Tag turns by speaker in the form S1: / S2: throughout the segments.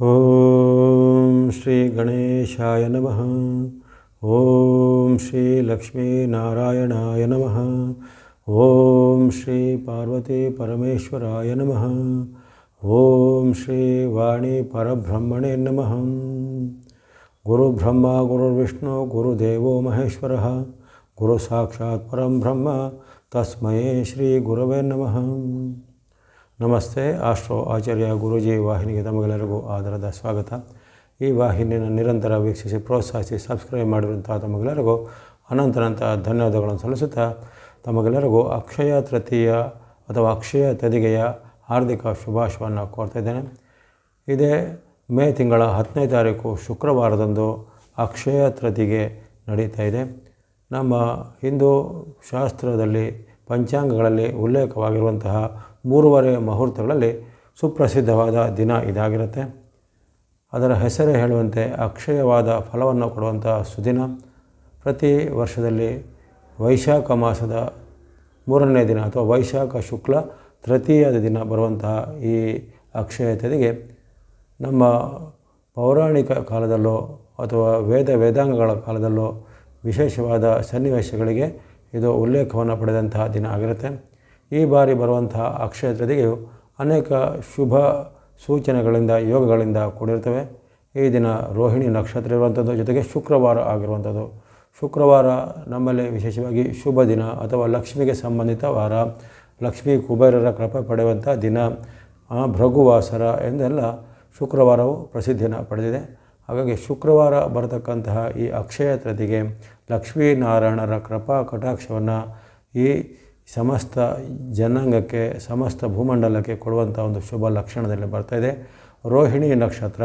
S1: ಓಂ ಶ್ರೀ ಗಣೇಶಾಯ ನಮಃ ಓಂ ಶ್ರೀ ಲಕ್ಷ್ಮೀನಾರಾಯಣಾಯ ನಮಃ ಓಂ ಶ್ರೀ ಪಾರ್ವತಿ ಪರಮೇಶ್ವರಾಯ ನಮಃ ಓಂ ಶ್ರೀ ವಾಣಿ ಪರಬ್ರಹ್ಮಣೇ ನಮಃ ಗುರುಬ್ರಹ್ಮ ಗುರುರ್ವಿಷ್ಣು ಗುರುದೇವೋ ಮಹೇಶ್ವರः ನಮಸ್ತೆ, ಆಸ್ಟ್ರೋ ಆಚಾರ್ಯ ಗುರೂಜಿ, ವಾಹಿನಿಗೆ ತಮಗೆಲ್ಲರಿಗೂ ಆದರದ ಸ್ವಾಗತ. ಈ ವಾಹಿನಿಯನ್ನು ನಿರಂತರ ವೀಕ್ಷಿಸಿ, ಪ್ರೋತ್ಸಾಹಿಸಿ, ಸಬ್ಸ್ಕ್ರೈಬ್ ಮಾಡಿರುವಂಥ ತಮಗೆಲ್ಲರಿಗೂ ಅನಂತನಂತ ಧನ್ಯವಾದಗಳನ್ನು ಸಲ್ಲಿಸುತ್ತಾ, ತಮಗೆಲ್ಲರಿಗೂ ಅಕ್ಷಯ ತೃತೀಯ ಅಥವಾ ಅಕ್ಷಯ ತದಿಗೆಯ ಹಾರ್ದಿಕ ಶುಭಾಶಯವನ್ನು ಕೋರ್ತಾ ಇದ್ದೇನೆ. ಇದೇ ಮೇ ತಿಂಗಳ ಹತ್ತನೇ ತಾರೀಕು ಶುಕ್ರವಾರದಂದು ಅಕ್ಷಯ ತೃತಿಗೆ ನಡೀತಾ ಇದೆ. ನಮ್ಮ ಹಿಂದೂ ಶಾಸ್ತ್ರದಲ್ಲಿ, ಪಂಚಾಂಗಗಳಲ್ಲಿ ಉಲ್ಲೇಖವಾಗಿರುವಂತಹ ಮೂರುವರೆ ಮುಹೂರ್ತಗಳಲ್ಲಿ ಸುಪ್ರಸಿದ್ಧವಾದ ದಿನ ಇದಾಗಿರುತ್ತೆ. ಅದರ ಹೆಸರೇ ಹೇಳುವಂತೆ ಅಕ್ಷಯವಾದ ಫಲವನ್ನು ಕೊಡುವಂಥ ಸುದಿನ. ಪ್ರತಿ ವರ್ಷದಲ್ಲಿ ವೈಶಾಖ ಮಾಸದ ಮೂರನೇ ದಿನ ಅಥವಾ ವೈಶಾಖ ಶುಕ್ಲ ತೃತೀಯದ ದಿನ ಬರುವಂತಹ ಈ ಅಕ್ಷಯ ತಿಥಿಗೆ ನಮ್ಮ ಪೌರಾಣಿಕ ಕಾಲದಲ್ಲೋ ಅಥವಾ ವೇದ ವೇದಾಂಗಗಳ ಕಾಲದಲ್ಲೋ ವಿಶೇಷವಾದ ಸನ್ನಿವೇಶಗಳಿಗೆ ಇದು ಉಲ್ಲೇಖವನ್ನು ಪಡೆದಂತಹ ದಿನ ಆಗಿರುತ್ತೆ. ಈ ಬಾರಿ ಬರುವಂತಹ ಅಕ್ಷಯ ಅನೇಕ ಶುಭ ಸೂಚನೆಗಳಿಂದ, ಯೋಗಗಳಿಂದ ಕೂಡಿರ್ತವೆ ಈ ದಿನ ರೋಹಿಣಿ ನಕ್ಷತ್ರ ಇರುವಂಥದ್ದು, ಜೊತೆಗೆ ಶುಕ್ರವಾರ ಆಗಿರುವಂಥದ್ದು. ಶುಕ್ರವಾರ ನಮ್ಮಲ್ಲಿ ವಿಶೇಷವಾಗಿ ಶುಭ ದಿನ ಅಥವಾ ಲಕ್ಷ್ಮಿಗೆ ಸಂಬಂಧಿತ ವಾರ. ಲಕ್ಷ್ಮೀ ಕುಬೇರರ ಕೃಪೆ ಪಡೆಯುವಂಥ ದಿನ. ಭೃಗುವಾಸರ ಎಂದೆಲ್ಲ ಶುಕ್ರವಾರವು ಪ್ರಸಿದ್ಧಿಯನ್ನು ಪಡೆದಿದೆ. ಹಾಗಾಗಿ ಶುಕ್ರವಾರ ಬರತಕ್ಕಂತಹ ಈ ಅಕ್ಷಯ ತೃತಿಗೆ ಲಕ್ಷ್ಮೀನಾರಾಯಣರ ಕೃಪಾ ಕಟಾಕ್ಷವನ್ನು ಈ ಸಮಸ್ತ ಜನಾಂಗಕ್ಕೆ, ಸಮಸ್ತ ಭೂಮಂಡಲಕ್ಕೆ ಕೊಡುವಂಥ ಒಂದು ಶುಭ ಲಕ್ಷಣದಲ್ಲಿ ಬರ್ತಾಯಿದೆ ರೋಹಿಣಿ ನಕ್ಷತ್ರ.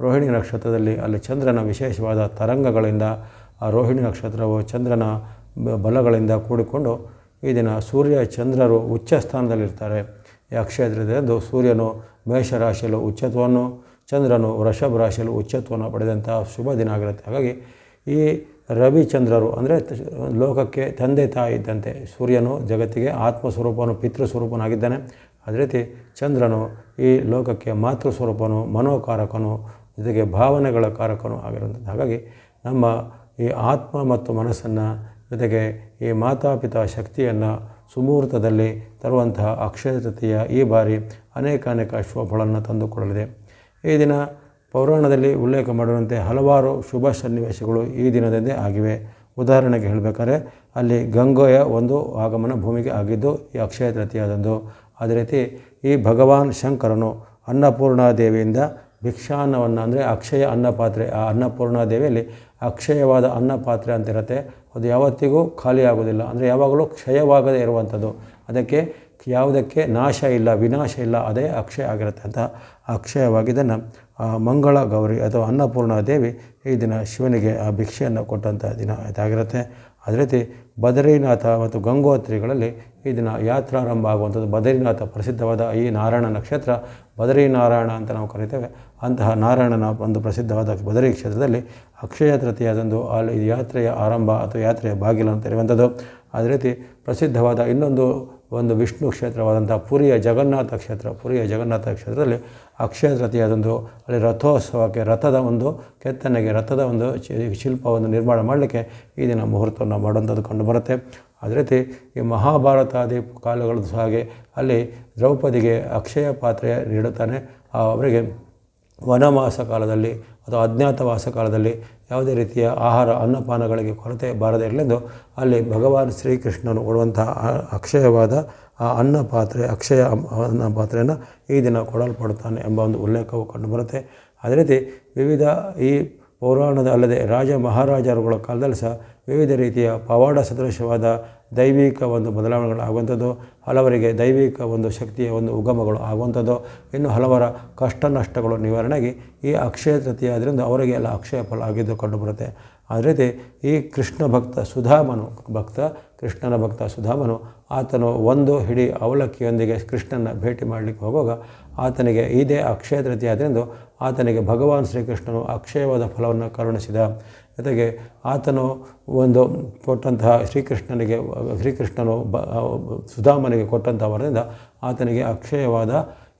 S1: ರೋಹಿಣಿ ನಕ್ಷತ್ರದಲ್ಲಿ ಅಲ್ಲಿ ಚಂದ್ರನ ವಿಶೇಷವಾದ ತರಂಗಗಳಿಂದ, ಆ ರೋಹಿಣಿ ನಕ್ಷತ್ರವು ಚಂದ್ರನ ಬಲಗಳಿಂದ ಕೂಡಿಕೊಂಡು ಈ ದಿನ ಸೂರ್ಯ ಚಂದ್ರರು ಉಚ್ಚ ಸ್ಥಾನದಲ್ಲಿರ್ತಾರೆ. ತೃತೀಯದಂದು ಸೂರ್ಯನು ಮೇಷರಾಶಿಯಲ್ಲೂ ಉಚ್ಚತ್ವವನ್ನು, ಚಂದ್ರನು ವೃಷಭ ರಾಶಿಯಲ್ಲೂ ಉಚ್ಚತ್ವವನ್ನು ಪಡೆದಂತಹ ಶುಭ ದಿನ ಆಗಿರುತ್ತೆ. ಹಾಗಾಗಿ ಈ ರವಿಚಂದ್ರರು, ಅಂದರೆ ಲೋಕಕ್ಕೆ ತಂದೆ ತಾಯಿ ಇದ್ದಂತೆ ಸೂರ್ಯನು ಜಗತ್ತಿಗೆ ಆತ್ಮಸ್ವರೂಪನು, ಪಿತೃಸ್ವರೂಪನಾಗಿದ್ದಾನೆ. ಅದೇ ರೀತಿ ಚಂದ್ರನು ಈ ಲೋಕಕ್ಕೆ ಮಾತೃಸ್ವರೂಪನು, ಮನೋಕಾರಕನು, ಜೊತೆಗೆ ಭಾವನೆಗಳ ಕಾರಕನು ಆಗಿರುವಂಥದ್ದು. ಹಾಗಾಗಿ ನಮ್ಮ ಈ ಆತ್ಮ ಮತ್ತು ಮನಸ್ಸನ್ನು ಜೊತೆಗೆ ಈ ಮಾತಾಪಿತಾ ಶಕ್ತಿಯನ್ನು ಸುಮೂರ್ತದಲ್ಲಿ ತರುವಂತಹ ಅಕ್ಷಯ ಈ ಬಾರಿ ಅನೇಕ ಅನೇಕ ಶುಭಫಲವನ್ನು ತಂದುಕೊಡಲಿದೆ. ಈ ದಿನ ಪೌರಾಣದಲ್ಲಿ ಉಲ್ಲೇಖ ಮಾಡಿರುವಂತೆ ಹಲವಾರು ಶುಭ ಸನ್ನಿವೇಶಗಳು ಈ ದಿನದಂದೇ ಆಗಿವೆ. ಉದಾಹರಣೆಗೆ ಹೇಳಬೇಕಾದ್ರೆ, ಅಲ್ಲಿ ಗಂಗೋಯ ಒಂದು ಆಗಮನ ಭೂಮಿಗೆ ಆಗಿದ್ದು, ಈ ಅಕ್ಷಯ ತೃತೀಯದಂದು. ಅದೇ ರೀತಿ, ಈ ಭಗವಾನ್ ಶಂಕರನು ಅನ್ನಪೂರ್ಣಾದೇವಿಯಿಂದ ಭಿಕ್ಷಾನ್ನವನ್ನು, ಅಂದರೆ ಅಕ್ಷಯ ಅನ್ನಪಾತ್ರೆ, ಆ ಅನ್ನಪೂರ್ಣಾದೇವಿಯಲ್ಲಿ ಅಕ್ಷಯವಾದ ಅನ್ನಪಾತ್ರೆ ಅಂತ ಇರುತ್ತೆ ಅದು ಯಾವತ್ತಿಗೂ ಖಾಲಿಯಾಗೋದಿಲ್ಲ ಅಂದರೆ ಯಾವಾಗಲೂ ಕ್ಷಯವಾಗದೇ ಇರುವಂಥದ್ದು. ಅದಕ್ಕೆ ಯಾವುದಕ್ಕೆ ನಾಶ ಇಲ್ಲ, ವಿನಾಶ ಇಲ್ಲ, ಅದೇ ಅಕ್ಷಯ ಆಗಿರುತ್ತೆ ಅಂತ ಅಕ್ಷಯವಾಗಿದ್ದನ್ನು ಮಂಗಳ ಗೌರಿ ಅಥವಾ ಅನ್ನಪೂರ್ಣ ದೇವಿ ಈ ದಿನ ಶಿವನಿಗೆ ಆ ಭಿಕ್ಷೆಯನ್ನು ಕೊಟ್ಟಂಥ ದಿನ ಇದಾಗಿರುತ್ತೆ. ಅದೇ ರೀತಿ ಬದರಿನಾಥ ಮತ್ತು ಗಂಗೋತ್ರಿಗಳಲ್ಲಿ ಈ ದಿನ ಯಾತ್ರಾರಂಭ ಆಗುವಂಥದ್ದು. ಬದರಿನಾಥ ಪ್ರಸಿದ್ಧವಾದ ಈ ನಾರಾಯಣ ನಕ್ಷತ್ರ, ಬದರೀನಾರಾಯಣ ಅಂತ ನಾವು ಕರಿತೇವೆ. ಅಂತಹ ನಾರಾಯಣನ ಒಂದು ಪ್ರಸಿದ್ಧವಾದ ಬದರಿ ಕ್ಷೇತ್ರದಲ್ಲಿ ಅಕ್ಷಯ ತೃತೀಯದಂದು ಅಲ್ಲಿ ಯಾತ್ರೆಯ ಆರಂಭ ಅಥವಾ ಯಾತ್ರೆಯ ಬಾಗಿಲು ಅಂತ ಇರುವಂಥದ್ದು. ಅದೇ ರೀತಿ ಪ್ರಸಿದ್ಧವಾದ ಇನ್ನೊಂದು ಒಂದು ವಿಷ್ಣು ಕ್ಷೇತ್ರವಾದಂಥ ಪುರಿಯ ಜಗನ್ನಾಥ ಕ್ಷೇತ್ರ. ಪುರಿಯ ಜಗನ್ನಾಥ ಕ್ಷೇತ್ರದಲ್ಲಿ ಅಕ್ಷಯ ತೃತೀಯದಂದು ಅಲ್ಲಿ ರಥೋತ್ಸವಕ್ಕೆ ರಥದ ಒಂದು ಕೆತ್ತನೆಗೆ ರಥದ ಒಂದು ಶಿಲ್ಪವನ್ನು ನಿರ್ಮಾಣ ಮಾಡಲಿಕ್ಕೆ ಈ ದಿನ ಮುಹೂರ್ತವನ್ನು ಮಾಡುವಂಥದ್ದು ಕಂಡುಬರುತ್ತೆ ಅದೇ ರೀತಿ ಈ ಮಹಾಭಾರತಾದಿ ಕಾಲಗಳ ಹಾಗೆ ಅಲ್ಲಿ ದ್ರೌಪದಿಗೆ ಅಕ್ಷಯ ಪಾತ್ರೆ ನೀಡುತ್ತಾನೆ. ಅವರಿಗೆ ವನವಾಸ ಕಾಲದಲ್ಲಿ ಅಥವಾ ಅಜ್ಞಾತವಾಸ ಕಾಲದಲ್ಲಿ ಯಾವುದೇ ರೀತಿಯ ಆಹಾರ, ಅನ್ನಪಾನಗಳಿಗೆ ಕೊರತೆ ಬಾರದೇ ಇರಲೆಂದು ಅಲ್ಲಿ ಭಗವಾನ್ ಶ್ರೀಕೃಷ್ಣನು ಕೊಡುವಂತಹ ಅಕ್ಷಯವಾದ ಆ ಅನ್ನ ಪಾತ್ರೆ, ಅಕ್ಷಯ ಅನ್ನ ಪಾತ್ರೆಯನ್ನು ಈ ದಿನ ಕೊಡಲ್ಪಡುತ್ತಾನೆ ಎಂಬ ಒಂದು ಉಲ್ಲೇಖವು ಕಂಡುಬರುತ್ತೆ. ಅದೇ ರೀತಿ ವಿವಿಧ ಈ ಪೌರಾಣದ ಅಲ್ಲದೆ ರಾಜ ಮಹಾರಾಜರುಗಳ ಕಾಲದಲ್ಲಿ ಸಹ ವಿವಿಧ ರೀತಿಯ ಪವಾಡ ಸದೃಶವಾದ ದೈವಿಕ ಒಂದು ಬದಲಾವಣೆಗಳು ಆಗುವಂಥದ್ದು, ಹಲವರಿಗೆ ದೈವಿಕ ಒಂದು ಶಕ್ತಿಯ ಒಂದು ಉಗಮಗಳು ಆಗುವಂಥದ್ದು, ಇನ್ನು ಹಲವರ ಕಷ್ಟ ನಷ್ಟಗಳು ನಿವಾರಣೆಗೆ ಈ ಅಕ್ಷಯ ತೃತೀಯ ಆದ್ದರಿಂದ ಅವರಿಗೆ ಎಲ್ಲ ಅಕ್ಷಯ ಫಲ ಆಗಿದ್ದು ಕಂಡುಬರುತ್ತೆ. ಅದೇ ರೀತಿ ಈ ಕೃಷ್ಣ ಭಕ್ತ ಸುಧಾಮನು, ಭಕ್ತ, ಕೃಷ್ಣನ ಭಕ್ತ ಸುಧಾಮನು ಆತನು ಒಂದು ಹಿಡಿ ಅವಲಕ್ಕಿಯೊಂದಿಗೆ ಕೃಷ್ಣನ ಭೇಟಿ ಮಾಡಲಿಕ್ಕೆ ಹೋಗುವಾಗ ಆತನಿಗೆ ಇದೇ ಅಕ್ಷಯ ತೃತೀಯ ಆದ್ದರಿಂದ ಆತನಿಗೆ ಭಗವಾನ್ ಶ್ರೀಕೃಷ್ಣನು ಅಕ್ಷಯವಾದ ಫಲವನ್ನು ಕರುಣಿಸಿದ. ಜೊತೆಗೆ ಆತನು ಒಂದು ಕೊಟ್ಟಂತಹ ಶ್ರೀಕೃಷ್ಣನಿಗೆ, ಶ್ರೀಕೃಷ್ಣನು ಬ ಸುಧಾಮನಿಗೆ ಕೊಟ್ಟಂಥ ವರದಿಂದ ಆತನಿಗೆ ಅಕ್ಷಯವಾದ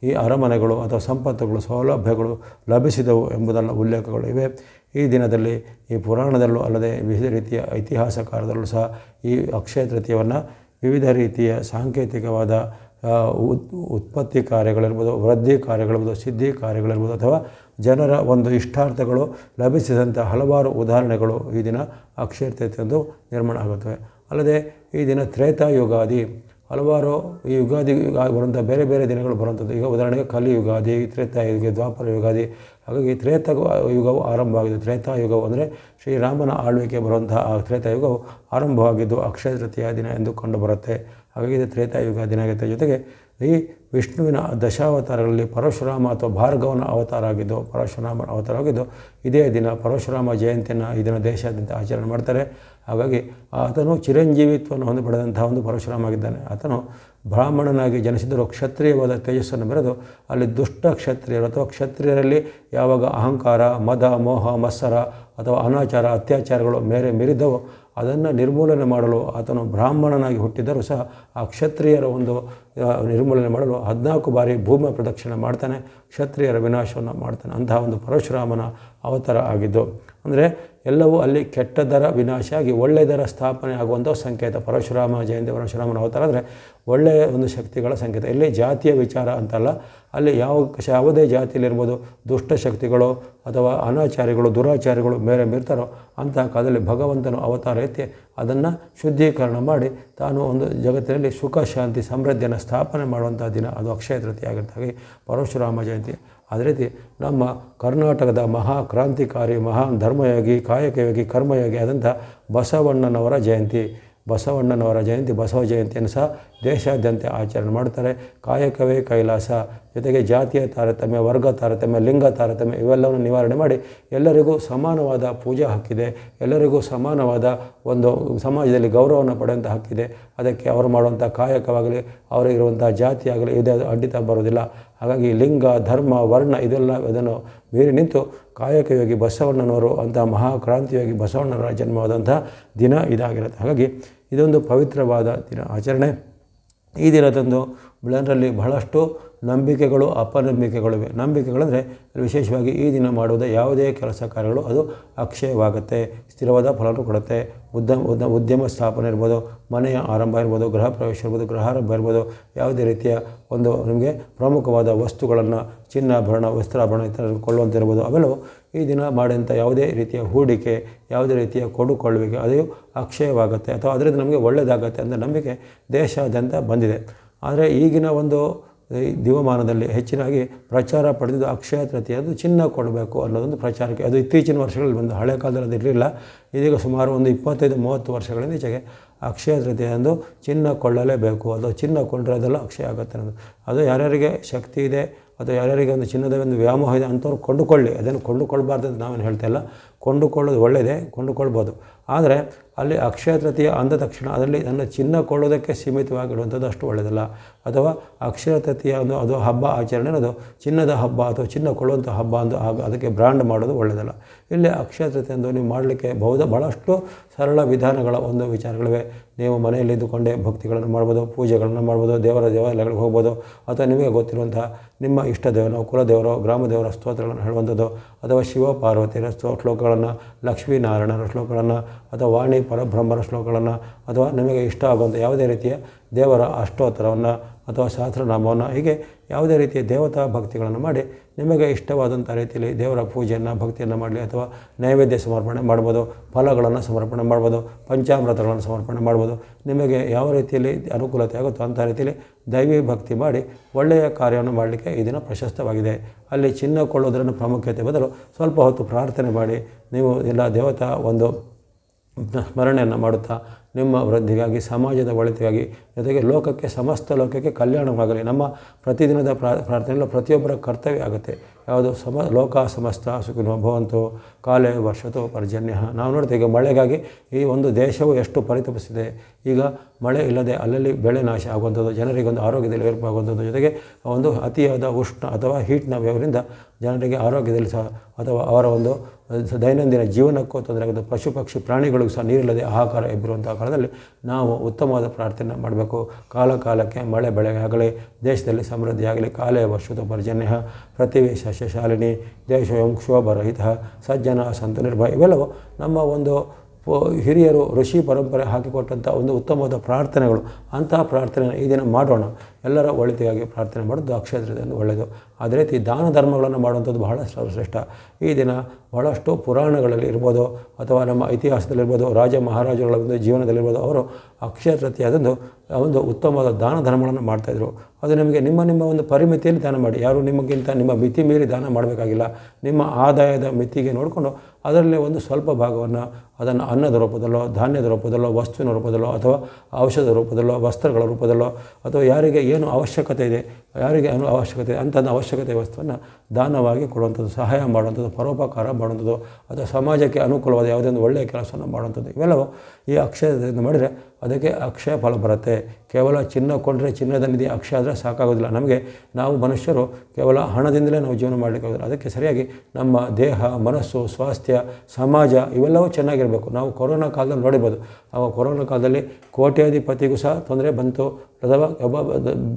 S1: ಈ ಅರಮನೆಗಳು ಅಥವಾ ಸಂಪತ್ತುಗಳು, ಸೌಲಭ್ಯಗಳು ಲಭಿಸಿದವು ಎಂಬುದನ್ನು ಉಲ್ಲೇಖಗಳು ಇವೆ. ಈ ದಿನದಲ್ಲಿ ಈ ಪುರಾಣದಲ್ಲೂ ಅಲ್ಲದೆ ವಿವಿಧ ರೀತಿಯ ಇತಿಹಾಸಕಾರದಲ್ಲೂ ಸಹ ಈ ಅಕ್ಷಯ ತೃತೀಯವನ್ನು ವಿವಿಧ ರೀತಿಯ ಸಾಂಕೇತಿಕವಾದ ಉತ್ಪತ್ತಿ ಕಾರ್ಯಗಳಿರ್ಬೋದು, ವೃದ್ಧಿ ಕಾರ್ಯಗಳಿರ್ಬೋದು, ಸಿದ್ಧಿ ಕಾರ್ಯಗಳಿರ್ಬೋದು ಅಥವಾ ಜನರ ಒಂದು ಇಷ್ಟಾರ್ಥಗಳು ಲಭಿಸಿದಂಥ ಹಲವಾರು ಉದಾಹರಣೆಗಳು ಈ ದಿನ ಅಕ್ಷಯ ನಿರ್ಮಾಣ ಆಗುತ್ತವೆ. ಅಲ್ಲದೆ ಈ ದಿನ ತ್ರೇತಾಯುಗಾದಿ ಹಲವಾರು ಈ ಯುಗಾದಿ ಬರುವಂಥ ಬೇರೆ ಬೇರೆ ದಿನಗಳು ಬರುವಂಥದ್ದು. ಈಗ ಉದಾಹರಣೆಗೆ ಕಲಿ ಯುಗಾದಿ ತ್ರೇತಾಯುಗ ದ್ವಾಪರ ಯುಗಾದಿ. ಹಾಗಾಗಿ ತ್ರೇತ ಯುಗವು ಆರಂಭವಾಗಿದೆ ತ್ರೇತಾಯುಗವು ಅಂದರೆ ಶ್ರೀರಾಮನ ಆಳ್ವಿಕೆ ಬರುವಂತಹ ಆ ತ್ರೇತಾಯುಗವು ಆರಂಭವಾಗಿದ್ದು ಅಕ್ಷಯ ತೃತೀಯ ದಿನ ಎಂದು ಕಂಡುಬರುತ್ತೆ ಹಾಗಾಗಿ ಇದು ತ್ರೇತಾಯುಗ ದಿನ ಆಗುತ್ತೆ ಜೊತೆಗೆ ಈ ವಿಷ್ಣುವಿನ ದಶಾವತಾರಗಳಲ್ಲಿ ಪರಶುರಾಮ ಅಥವಾ ಭಾರ್ಗವನ ಅವತಾರ ಆಗಿದ್ದು, ಪರಶುರಾಮನ ಅವತಾರ ಆಗಿದ್ದು, ಇದೇ ದಿನ ಪರಶುರಾಮ ಜಯಂತಿಯನ್ನು ಈ ದಿನ ದೇಶಾದ್ಯಂತ ಆಚರಣೆ ಮಾಡ್ತಾರೆ. ಹಾಗಾಗಿ ಆತನು ಚಿರಂಜೀವಿತ್ವವನ್ನು ಹೊಂದಿ ಪಡೆದಂತಹ ಒಂದು ಪರಶುರಾಮ ಆಗಿದ್ದಾನೆ. ಆತನು ಬ್ರಾಹ್ಮಣನಾಗಿ ಜನಿಸಿದರೂ ಕ್ಷತ್ರಿಯವಾದ ತೇಜಸ್ಸನ್ನು ಬೆರೆದು ಅಲ್ಲಿ ದುಷ್ಟ ಕ್ಷತ್ರಿಯರು ಅಥವಾ ಕ್ಷತ್ರಿಯರಲ್ಲಿ ಯಾವಾಗ ಅಹಂಕಾರ, ಮದ, ಮೋಹ, ಮತ್ಸರ ಅಥವಾ ಅನಾಚಾರ, ಅತ್ಯಾಚಾರಗಳು ಮೇರೆ ಮೀರಿದ್ದವು ಅದನ್ನು ನಿರ್ಮೂಲನೆ ಮಾಡಲು ಆತನು ಬ್ರಾಹ್ಮಣನಾಗಿ ಹುಟ್ಟಿದ್ದರೂ ಸಹ ಆ ಕ್ಷತ್ರಿಯರ ಒಂದು ನಿರ್ಮೂಲನೆ ಮಾಡಲು ಹದಿನಾಲ್ಕು ಬಾರಿ ಭೂಮಿ ಪ್ರದಕ್ಷಿಣೆ ಮಾಡ್ತಾನೆ, ಕ್ಷತ್ರಿಯರ ವಿನಾಶವನ್ನು ಮಾಡ್ತಾನೆ. ಅಂತಹ ಒಂದು ಪರಶುರಾಮನ ಅವತಾರ ಆಗಿದ್ದು. ಅಂದರೆ ಎಲ್ಲವೂ ಅಲ್ಲಿ ಕೆಟ್ಟದರ ವಿನಾಶ ಆಗಿ ಒಳ್ಳೆಯದರ ಸ್ಥಾಪನೆ ಆಗುವಂಥ ಸಂಕೇತ. ಪರಶುರಾಮ ಜಯಂತಿ, ಪರಶುರಾಮನ ಅವತಾರ ಅಂದರೆ ಒಳ್ಳೆಯ ಒಂದು ಶಕ್ತಿಗಳ ಸಂಕೇತ. ಇಲ್ಲಿ ಜಾತಿಯ ವಿಚಾರ ಅಂತಲ್ಲ. ಅಲ್ಲಿ ಯಾವ ಯಾವುದೇ ಜಾತಿಯಲ್ಲಿರ್ಬೋದು ದುಷ್ಟಶಕ್ತಿಗಳು ಅಥವಾ ಅನಾಚಾರಿಗಳು, ದುರಾಚಾರಿಗಳು ಮೇರೆ ಮೀರ್ತಾರೋ ಅಂತಹ ಕಾಲದಲ್ಲಿ ಭಗವಂತನು ಅವತಾರ ಎತ್ತಿ ಅದನ್ನು ಶುದ್ಧೀಕರಣ ಮಾಡಿ ತಾನು ಒಂದು ಜಗತ್ತಿನಲ್ಲಿ ಸುಖ, ಶಾಂತಿ, ಸಮೃದ್ಧಿಯನ್ನು ಸ್ಥಾಪನೆ ಮಾಡುವಂಥ ದಿನ. ಅದು ಅಕ್ಷಯ ತೃತೀಯ ಆಗಿರ್ತಾಗಿ ಪರಶುರಾಮ ಜಯಂತಿ ಅದೇ ರೀತಿ ನಮ್ಮ ಕರ್ನಾಟಕದ ಮಹಾ ಕ್ರಾಂತಿಕಾರಿ ಮಹಾನ್ ಧರ್ಮಯೋಗಿ, ಕಾಯಕಯೋಗಿ, ಕರ್ಮಯೋಗಿ ಆದಂಥ ಬಸವಣ್ಣನವರ ಜಯಂತಿ. ಬಸವಣ್ಣನವರ ಜಯಂತಿ, ಬಸವ ಜಯಂತಿಯನ್ನು ಸಹ ದೇಶಾದ್ಯಂತ ಆಚರಣೆ ಮಾಡ್ತಾರೆ. ಕಾಯಕವೇ ಕೈಲಾಸ. ಜೊತೆಗೆ ಜಾತಿಯ ತಾರತಮ್ಯ, ವರ್ಗ ತಾರತಮ್ಯ, ಲಿಂಗ ತಾರತಮ್ಯ ಇವೆಲ್ಲವನ್ನು ನಿವಾರಣೆ ಮಾಡಿ ಎಲ್ಲರಿಗೂ ಸಮಾನವಾದ ಪೂಜಾ ಹಕ್ಕಿದೆ ಎಲ್ಲರಿಗೂ ಸಮಾನವಾದ ಒಂದು ಸಮಾಜದಲ್ಲಿ ಗೌರವವನ್ನು ಪಡೆಯುವಂಥ ಹಕ್ಕಿದೆ ಅದಕ್ಕೆ ಅವರು ಮಾಡುವಂಥ ಕಾಯಕವಾಗಲಿ ಅವರಿಗಿರುವಂಥ ಜಾತಿಯಾಗಲಿ ಇದೇ ಅಡ್ಡಿತ ಬರೋದಿಲ್ಲ ಹಾಗಾಗಿ ಲಿಂಗ, ಧರ್ಮ, ವರ್ಣ ಇದೆಲ್ಲ ಇದನ್ನು ಮೀರಿ ನಿಂತು ಕಾಯಕಯೋಗಿ ಬಸವಣ್ಣನವರು ಅಂತಹ ಮಹಾಕ್ರಾಂತಿಯೋಗಿ ಬಸವಣ್ಣನವರ ಜನ್ಮವಾದಂಥ ದಿನ ಇದಾಗಿರುತ್ತೆ. ಹಾಗಾಗಿ ಇದೊಂದು ಪವಿತ್ರವಾದ ದಿನ ಆಚರಣೆ. ಈ ದಿನದಂದು ಬಹಳಷ್ಟು ನಂಬಿಕೆಗಳು, ಅಪನಂಬಿಕೆಗಳಿವೆ. ನಂಬಿಕೆಗಳಂದರೆ ವಿಶೇಷವಾಗಿ ಈ ದಿನ ಮಾಡುವುದ ಯಾವುದೇ ಕೆಲಸ ಕಾರ್ಯಗಳು, ಅದು ಅಕ್ಷಯವಾಗುತ್ತೆ, ಸ್ಥಿರವಾದ ಫಲವನ್ನು ಕೊಡುತ್ತೆ. ಉದ್ಯಮ ಉದ್ಯಮ ಉದ್ಯಮ ಸ್ಥಾಪನೆ ಇರ್ಬೋದು, ಮನೆಯ ಆರಂಭ ಇರ್ಬೋದು, ಗೃಹ ಪ್ರವೇಶ ಇರ್ಬೋದು, ಗೃಹಾರಂಭ ಇರ್ಬೋದು, ಯಾವುದೇ ರೀತಿಯ ಒಂದು ನಿಮಗೆ ಪ್ರಮುಖವಾದ ವಸ್ತುಗಳನ್ನು, ಚಿನ್ನಾಭರಣ, ವಸ್ತ್ರಾಭರಣ ಇತರ ಕೊಳ್ಳುವಂತಿರ್ಬೋದು. ಅವೆಲ್ಲವೂ ಈ ದಿನ ಮಾಡಿದಂಥ ಯಾವುದೇ ರೀತಿಯ ಹೂಡಿಕೆ, ಯಾವುದೇ ರೀತಿಯ ಕೊಡುಕೊಳ್ಳುವಿಕೆ, ಅದು ಅಕ್ಷಯವಾಗುತ್ತೆ. ಅಥವಾ ಅದರಿಂದ ನಮಗೆ ಒಳ್ಳೆಯದಾಗುತ್ತೆ ಅಂತ ನಂಬಿಕೆ ದೇಶಾದ್ಯಂತ ಬಂದಿದೆ. ಆದರೆ ಈಗಿನ ಒಂದು ಈ ದಿವಮಾನದಲ್ಲಿ ಹೆಚ್ಚಿನಾಗಿ ಪ್ರಚಾರ ಪಡೆದಿದ್ದು ಅಕ್ಷಯ ತೃತೀಯ, ಅದು ಚಿನ್ನ ಕೊಡಬೇಕು ಅನ್ನೋದೊಂದು ಪ್ರಚಾರಕ್ಕೆ, ಅದು ಇತ್ತೀಚಿನ ವರ್ಷಗಳಲ್ಲಿ ಬಂದು ಹಳೆ ಕಾಲದಲ್ಲಿ ಅದು ಇರಲಿಲ್ಲ. ಇದೀಗ ಸುಮಾರು ಒಂದು ಇಪ್ಪತ್ತೈದು, ಮೂವತ್ತು ವರ್ಷಗಳಿಂದ ಈಚೆಗೆ ಅಕ್ಷಯ ತೃತೀಯಂದು ಚಿನ್ನ ಕೊಳ್ಳಲೇಬೇಕು ಅದು ಚಿನ್ನ ಕೊಂಡರೆ ಅದೆಲ್ಲ ಅಕ್ಷಯ ಆಗುತ್ತೆ ಅನ್ನೋದು. ಅದು ಯಾರ್ಯಾರಿಗೆ ಶಕ್ತಿ ಇದೆ, ಅಥವಾ ಯಾರ್ಯಾರಿಗೆ ಒಂದು ಚಿನ್ನದ ಒಂದು ವ್ಯಾಮೋಹ ಇದೆ ಅಂಥವ್ರು ಕೊಂಡುಕೊಳ್ಳಿ. ಅದನ್ನು ಕೊಂಡುಕೊಳ್ಬಾರ್ದು ಅಂತ ನಾವೇನು ಹೇಳ್ತಾ ಇಲ್ಲ. ಕೊಂಡುಕೊಳ್ಳೋದು ಒಳ್ಳೆಯದೇ ಕೊಂಡುಕೊಳ್ಬೋದು. ಆದರೆ ಅಲ್ಲಿ ಅಕ್ಷಯ ತೃತೀಯ ಅಂದ ತಕ್ಷಣ ಅದರಲ್ಲಿ ನನ್ನ ಚಿನ್ನ ಕೊಳ್ಳೋದಕ್ಕೆ ಸೀಮಿತವಾಗಿರುವಂಥದ್ದು ಅಷ್ಟು ಒಳ್ಳೆಯದಲ್ಲ ಅಥವಾ ಅಕ್ಷಯ ತೃತೀಯ ಅನ್ನೋ ಅದು ಹಬ್ಬ ಆಚರಣೆ ಅನ್ನೋದು ಚಿನ್ನದ ಹಬ್ಬ ಅಥವಾ ಚಿನ್ನ ಕೊಳ್ಳುವಂಥ ಹಬ್ಬ ಅಂದು ಅದಕ್ಕೆ ಬ್ರ್ಯಾಂಡ್ ಮಾಡೋದು ಒಳ್ಳೆಯದಲ್ಲ ಇಲ್ಲಿ ಅಕ್ಷಯ ತೃತೀಯ ಅಂದು ನೀವು ಮಾಡಲಿಕ್ಕೆ ಬಹುದ ಭಾಳಷ್ಟು ಸರಳ ವಿಧಾನಗಳ ಒಂದು ವಿಚಾರಗಳಿವೆ. ನೀವು ಮನೆಯಲ್ಲಿದ್ದುಕೊಂಡೇ ಭಕ್ತಿಗಳನ್ನು ಮಾಡ್ಬೋದು, ಪೂಜೆಗಳನ್ನು ಮಾಡ್ಬೋದು, ದೇವರ ದೇವಾಲಯಗಳಿಗೆ ಹೋಗ್ಬೋದು. ಅಥವಾ ನಿಮಗೆ ಗೊತ್ತಿರುವಂಥ ನಿಮ್ಮ ಇಷ್ಟ ದೇವನೋ ಕುಲದೇವರೋ ಗ್ರಾಮದೇವರ ಸ್ತೋತ್ರಗಳನ್ನು ಹೇಳುವಂಥದ್ದು. ಅಥವಾ ಶಿವ ಪಾರ್ವತಿಯರ ಸ್ತೋ ಶ್ಲೋಕಗಳನ್ನು ಲಕ್ಷ್ಮೀನಾರಾಯಣರ ಶ್ಲೋಕಗಳನ್ನು ಅಥವಾ ವಾಣಿ ಪರಬ್ರಹ್ಮರ ಶ್ಲೋಕಗಳನ್ನು ಅಥವಾ ನಿಮಗೆ ಇಷ್ಟ ಆಗುವಂಥ ಯಾವುದೇ ರೀತಿಯ ದೇವರ ಅಷ್ಟೋತ್ತರವನ್ನು ಅಥವಾ ಸಹಸ್ರನಾಮವನ್ನು, ಹೀಗೆ ಯಾವುದೇ ರೀತಿಯ ದೇವತಾ ಭಕ್ತಿಗಳನ್ನು ಮಾಡಿ ನಿಮಗೆ ಇಷ್ಟವಾದಂಥ ರೀತಿಯಲ್ಲಿ ದೇವರ ಪೂಜೆಯನ್ನು, ಭಕ್ತಿಯನ್ನು ಮಾಡಲಿ ಅಥವಾ ನೈವೇದ್ಯ ಸಮರ್ಪಣೆ ಮಾಡ್ಬೋದು, ಫಲಗಳನ್ನು ಸಮರ್ಪಣೆ ಮಾಡ್ಬೋದು, ಪಂಚಾಮೃತಗಳನ್ನು ಸಮರ್ಪಣೆ ಮಾಡ್ಬೋದು, ನಿಮಗೆ ಯಾವ ರೀತಿಯಲ್ಲಿ ಅನುಕೂಲತೆ ಆಗುತ್ತೋ ಅಂಥ ರೀತಿಯಲ್ಲಿ ದೈವಿ ಭಕ್ತಿ ಮಾಡಿ ಒಳ್ಳೆಯ ಕಾರ್ಯವನ್ನು ಮಾಡಲಿಕ್ಕೆ ಈ ದಿನ ಪ್ರಶಸ್ತವಾಗಿದೆ. ಅಲ್ಲಿ ಚಿನ್ನ ಕೊಳ್ಳೋದರ ಪ್ರಾಮುಖ್ಯತೆ ಬದಲು ಸ್ವಲ್ಪ ಹೊತ್ತು ಪ್ರಾರ್ಥನೆ ಮಾಡಿ, ನೀವು ಎಲ್ಲ ದೇವತಾ ಒಂದು ಸ್ಮರಣೆಯನ್ನು ಮಾಡುತ್ತಾ ನಿಮ್ಮ ವೃದ್ಧಿಗಾಗಿ, ಸಮಾಜದ ಒಳಿತಿಗಾಗಿ, ಜೊತೆಗೆ ಲೋಕಕ್ಕೆ, ಸಮಸ್ತ ಲೋಕಕ್ಕೆ ಕಲ್ಯಾಣವಾಗಲಿ. ನಮ್ಮ ಪ್ರತಿದಿನದ ಪ್ರಾ, ಪ್ರಾರ್ಥನೆಯಲ್ಲೂ ಪ್ರತಿಯೊಬ್ಬರ ಕರ್ತವ್ಯ ಆಗುತ್ತೆ. ಯಾವುದು ಸಮ, ಲೋಕ ಸಮಸ್ತ ಸುಖಿನೋ ಭವಂತು, ಕಾಲೇ ವರ್ಷತೋ ಪರ್ಜನ್ಯ. ನಾವು ನೋಡ್ತೀವಿ ಈಗ ಮಳೆಗಾಗಿ ಈ ಒಂದು ದೇಶವು ಎಷ್ಟು ಪರಿತಪಿಸಿದೆ. ಈಗ ಮಳೆ ಇಲ್ಲದೆ ಅಲ್ಲಲ್ಲಿ ಬೆಳೆ ನಾಶ ಆಗುವಂಥದ್ದು ಜನರಿಗೆ ಒಂದು ಆರೋಗ್ಯದಲ್ಲಿ ಏರ್ಪಾಗುವಂಥದ್ದು ಜೊತೆಗೆ ಒಂದು ಅತಿಯಾದ ಉಷ್ಣ ಅಥವಾ ಹೀಟ್ನ ವ್ಯವರಿಂದ ಜನರಿಗೆ ಆರೋಗ್ಯದಲ್ಲಿ ಸಹ ಅಥವಾ ಅವರ ಒಂದು ದೈನಂದಿನ ಜೀವನಕ್ಕೂ ತೊಂದರೆ ಆಗುತ್ತೆ ಪಶು ಪಕ್ಷಿ ಪ್ರಾಣಿಗಳಿಗೂ ಸಹ ನೀರಿಲ್ಲದೆ ಆಹಾಕಾರ ಎಬ್ಬಿರುವಂಥ ಕಾಲದಲ್ಲಿ ನಾವು ಉತ್ತಮವಾದ ಪ್ರಾರ್ಥನೆ ಮಾಡಬೇಕು. ಕಾಲ ಕಾಲಕ್ಕೆ ಮಳೆ, ಬೆಳೆ ಆಗಲಿ, ದೇಶದಲ್ಲಿ ಸಮೃದ್ಧಿಯಾಗಲಿ ಕಾಲೇ ವರ್ಷದ ಪರ್ಜನ್ಯ ಪ್ರತಿವಿ ಸಸ್ಯಶಾಲಿನಿ, ದೇಶ ಕ್ಷೋಭರಹಿತ ಸಜ್ಜನ ಸಂತ ನಿರ್ಭಯ, ಇವೆಲ್ಲವೂ ನಮ್ಮ ಒಂದು ಹಿರಿಯರು ಋಷಿ ಪರಂಪರೆ ಹಾಕಿಕೊಟ್ಟಂಥ ಒಂದು ಉತ್ತಮವಾದ ಪ್ರಾರ್ಥನೆಗಳು, ಅಂತಹ ಪ್ರಾರ್ಥನೆ ಈ ದಿನ ಮಾಡೋಣ. ಎಲ್ಲರ ಒಳಿತಿಗಾಗಿ ಪ್ರಾರ್ಥನೆ ಮಾಡೋದು ಆ ಕ್ಷೇತ್ರದಲ್ಲಿ ಒಳ್ಳೆಯದು. ಅದೇ ರೀತಿ ದಾನ ಧರ್ಮಗಳನ್ನು ಮಾಡುವಂಥದ್ದು ಬಹಳ ಸರ್ವಶ್ರೇಷ್ಠ. ಈ ದಿನ ಬಹಳಷ್ಟು ಪುರಾಣಗಳಲ್ಲಿ ಇರ್ಬೋದು, ಅಥವಾ ನಮ್ಮ ಇತಿಹಾಸದಲ್ಲಿರ್ಬೋದು, ರಾಜ ಮಹಾರಾಜರುಗಳ ಒಂದು ಜೀವನದಲ್ಲಿರ್ಬೋದು, ಅವರು ಅಕ್ಷಯ ಒಂದು ಉತ್ತಮವಾದ ದಾನ ಧರ್ಮಗಳನ್ನು ಮಾಡ್ತಾಯಿದ್ರು. ಅದು ನಿಮಗೆ ನಿಮ್ಮ ನಿಮ್ಮ ಒಂದು ಪರಿಮಿತಿಯಲ್ಲಿ ದಾನ ಮಾಡಿ. ಯಾರು ನಿಮಗಿಂತ ನಿಮ್ಮ ಮಿತಿ ಮೀರಿ ದಾನ ಮಾಡಬೇಕಾಗಿಲ್ಲ. ನಿಮ್ಮ ಆದಾಯದ ಮಿತಿಗೆ ನೋಡಿಕೊಂಡು ಅದರಲ್ಲಿ ಒಂದು ಸ್ವಲ್ಪ ಭಾಗವನ್ನು ಅದನ್ನು ಅನ್ನದ ರೂಪದಲ್ಲೋ, ಧಾನ್ಯದ ರೂಪದಲ್ಲೋ, ವಸ್ತುವಿನ ರೂಪದಲ್ಲೋ ಅಥವಾ ಔಷಧ ರೂಪದಲ್ಲೋ, ವಸ್ತ್ರಗಳ ರೂಪದಲ್ಲೋ ಅಥವಾ ಯಾರಿಗೆ ಏನು ಅವಶ್ಯಕತೆ ಇದೆ, ಯಾರಿಗೆ ಏನು ಅವಶ್ಯಕತೆ ಇದೆ, ಅಂಥದ್ದು ಅವಶ್ಯಕತೆ ವಸ್ತುವನ್ನು ದಾನವಾಗಿ ಕೊಡುವಂಥದ್ದು, ಸಹಾಯ ಮಾಡುವಂಥದ್ದು, ಪರೋಪಕಾರ ಮಾಡುವಂಥದ್ದು ಅಥವಾ ಸಮಾಜಕ್ಕೆ ಅನುಕೂಲವಾದ ಯಾವುದೇ ಒಂದು ಒಳ್ಳೆಯ ಕೆಲಸವನ್ನು ಮಾಡುವಂಥದ್ದು ಇವೆಲ್ಲವೂ ಈ ಅಕ್ಷಯದಿಂದ ಮಾಡಿದರೆ ಅದಕ್ಕೆ ಅಕ್ಷಯ ಫಲ ಬರುತ್ತೆ. ಕೇವಲ ಚಿನ್ನ ಕೊಂಡ್ರೆ ಚಿನ್ನದ ನಿಧಿ ಅಕ್ಷಯ ಆದರೆ ಸಾಕಾಗೋದಿಲ್ಲ. ನಮಗೆ ನಾವು ಮನುಷ್ಯರು ಕೇವಲ ಹಣದಿಂದಲೇ ನಾವು ಜೀವನ ಮಾಡಲಿಕ್ಕಾಗೋದಿಲ್ಲ ಅದಕ್ಕೆ ಸರಿಯಾಗಿ ನಮ್ಮ ದೇಹ, ಮನಸ್ಸು, ಸ್ವಾಸ್ಥ್ಯ, ಸಮಾಜ ಇವೆಲ್ಲವೂ ಚೆನ್ನಾಗಿರಬೇಕು. ನಾವು ಕೊರೋನಾ ಕಾಲದಲ್ಲಿ ನೋಡಿರ್ಬೋದು. ಆ ಕೊರೋನಾ ಕಾಲದಲ್ಲಿ ಕೋಟ್ಯಾಧಿಪತಿಗೂ ಸಹ ತೊಂದರೆ ಬಂತು. ಅಥವಾ ಒಬ್ಬ